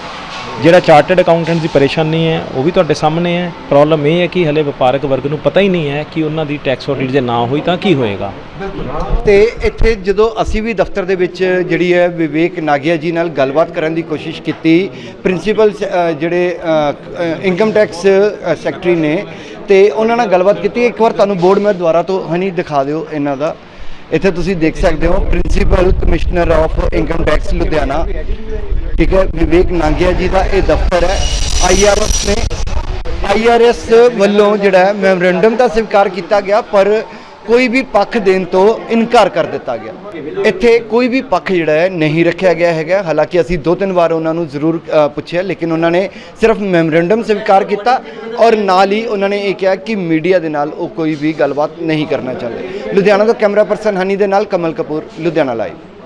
ਜਿਹੜਾ ਚਾਰਟਰਡ ਅਕਾਊਂਟੈਂਟ ਦੀ ਪਰੇਸ਼ਾਨੀ ਹੈ, ਉਹ ਵੀ ਤੁਹਾਡੇ ਸਾਹਮਣੇ ਹੈ। ਪ੍ਰੋਬਲਮ ਇਹ ਹੈ ਕਿ ਹਲੇ ਵਪਾਰਕ ਵਰਗ ਨੂੰ ਪਤਾ ਹੀ ਨਹੀਂ ਹੈ ਕਿ ਉਹਨਾਂ ਦੀ ਟੈਕਸ ਆਡਿਟ ਜੇ ਨਾ ਹੋਈ ਤਾਂ ਕੀ ਹੋਏਗਾ। ਤੇ ਇੱਥੇ ਜਦੋਂ ਅਸੀਂ ਵੀ ਦਫ਼ਤਰ ਦੇ ਵਿੱਚ ਜਿਹੜੀ ਹੈ ਵਿਵੇਕ ਨਾਗਿਆ ਜੀ ਨਾਲ ਗੱਲਬਾਤ ਕਰਨ ਦੀ ਕੋਸ਼ਿਸ਼ ਕੀਤੀ ਪ੍ਰਿੰਸੀਪਲ ਜਿਹੜੇ ਇਨਕਮ ਟੈਕਸ ਸੈਕਟਰੀ ਨੇ, ਤੇ ਉਹਨਾਂ ਨਾਲ ਗੱਲਬਾਤ ਕੀਤੀ। ਇੱਕ ਵਾਰ ਤੁਹਾਨੂੰ ਬੋਰਡ ਮੈਂ ਦੁਬਾਰਾ ਤੋਂ ਹਨੀ ਦਿਖਾ ਦਿਓ ਇਹਨਾਂ ਦਾ। ਇੱਥੇ ਤੁਸੀਂ ਦੇਖ ਸਕਦੇ ਹੋ principal commissioner of income tax Ludhiana ਠੀਕ ਹੈ ਵਿਵੇਕ ਨਾਂਗਿਆ ਜੀ ਦਾ ਇਹ ਦਫ਼ਤਰ ਹੈ। ਆਈਆਰਐਸ ਨੇ ਆਈਆਰਐਸ ਵੱਲੋਂ ਜਿਹੜਾ ਮੈਮੋਰੈਂਡਮ ਦਾ ਸਵੀਕਾਰ ਕੀਤਾ ਗਿਆ, ਪਰ ਕੋਈ ਵੀ ਪੱਖ ਦੇਣ ਤੋਂ ਇਨਕਾਰ ਕਰ ਦਿੱਤਾ ਗਿਆ। ਇੱਥੇ ਕੋਈ ਵੀ ਪੱਖ ਜਿਹੜਾ ਹੈ ਨਹੀਂ ਰੱਖਿਆ ਗਿਆ ਹੈਗਾ। ਹਾਲਾਂਕਿ ਅਸੀਂ ਦੋ ਤਿੰਨ ਵਾਰ ਉਹਨਾਂ ਨੂੰ ਜ਼ਰੂਰ ਪੁੱਛਿਆ, ਲੇਕਿਨ ਉਹਨਾਂ ਨੇ ਸਿਰਫ ਮੈਮੋਰੈਂਡਮ ਸਵੀਕਾਰ ਕੀਤਾ ਔਰ ਨਾਲ ਹੀ ਉਹਨਾਂ ਨੇ ਇਹ ਕਿਹਾ ਕਿ ਮੀਡੀਆ ਦੇ ਨਾਲ ਉਹ ਕੋਈ ਵੀ ਗੱਲਬਾਤ ਨਹੀਂ ਕਰਨਾ ਚਾਹੁੰਦੇ। ਲੁਧਿਆਣਾ ਤੋਂ ਕੈਮਰਾ ਪਰਸਨ ਹਨੀ ਦੇ ਨਾਲ ਕਮਲ ਕਪੂਰ, ਲੁਧਿਆਣਾ ਲਾਈਵ।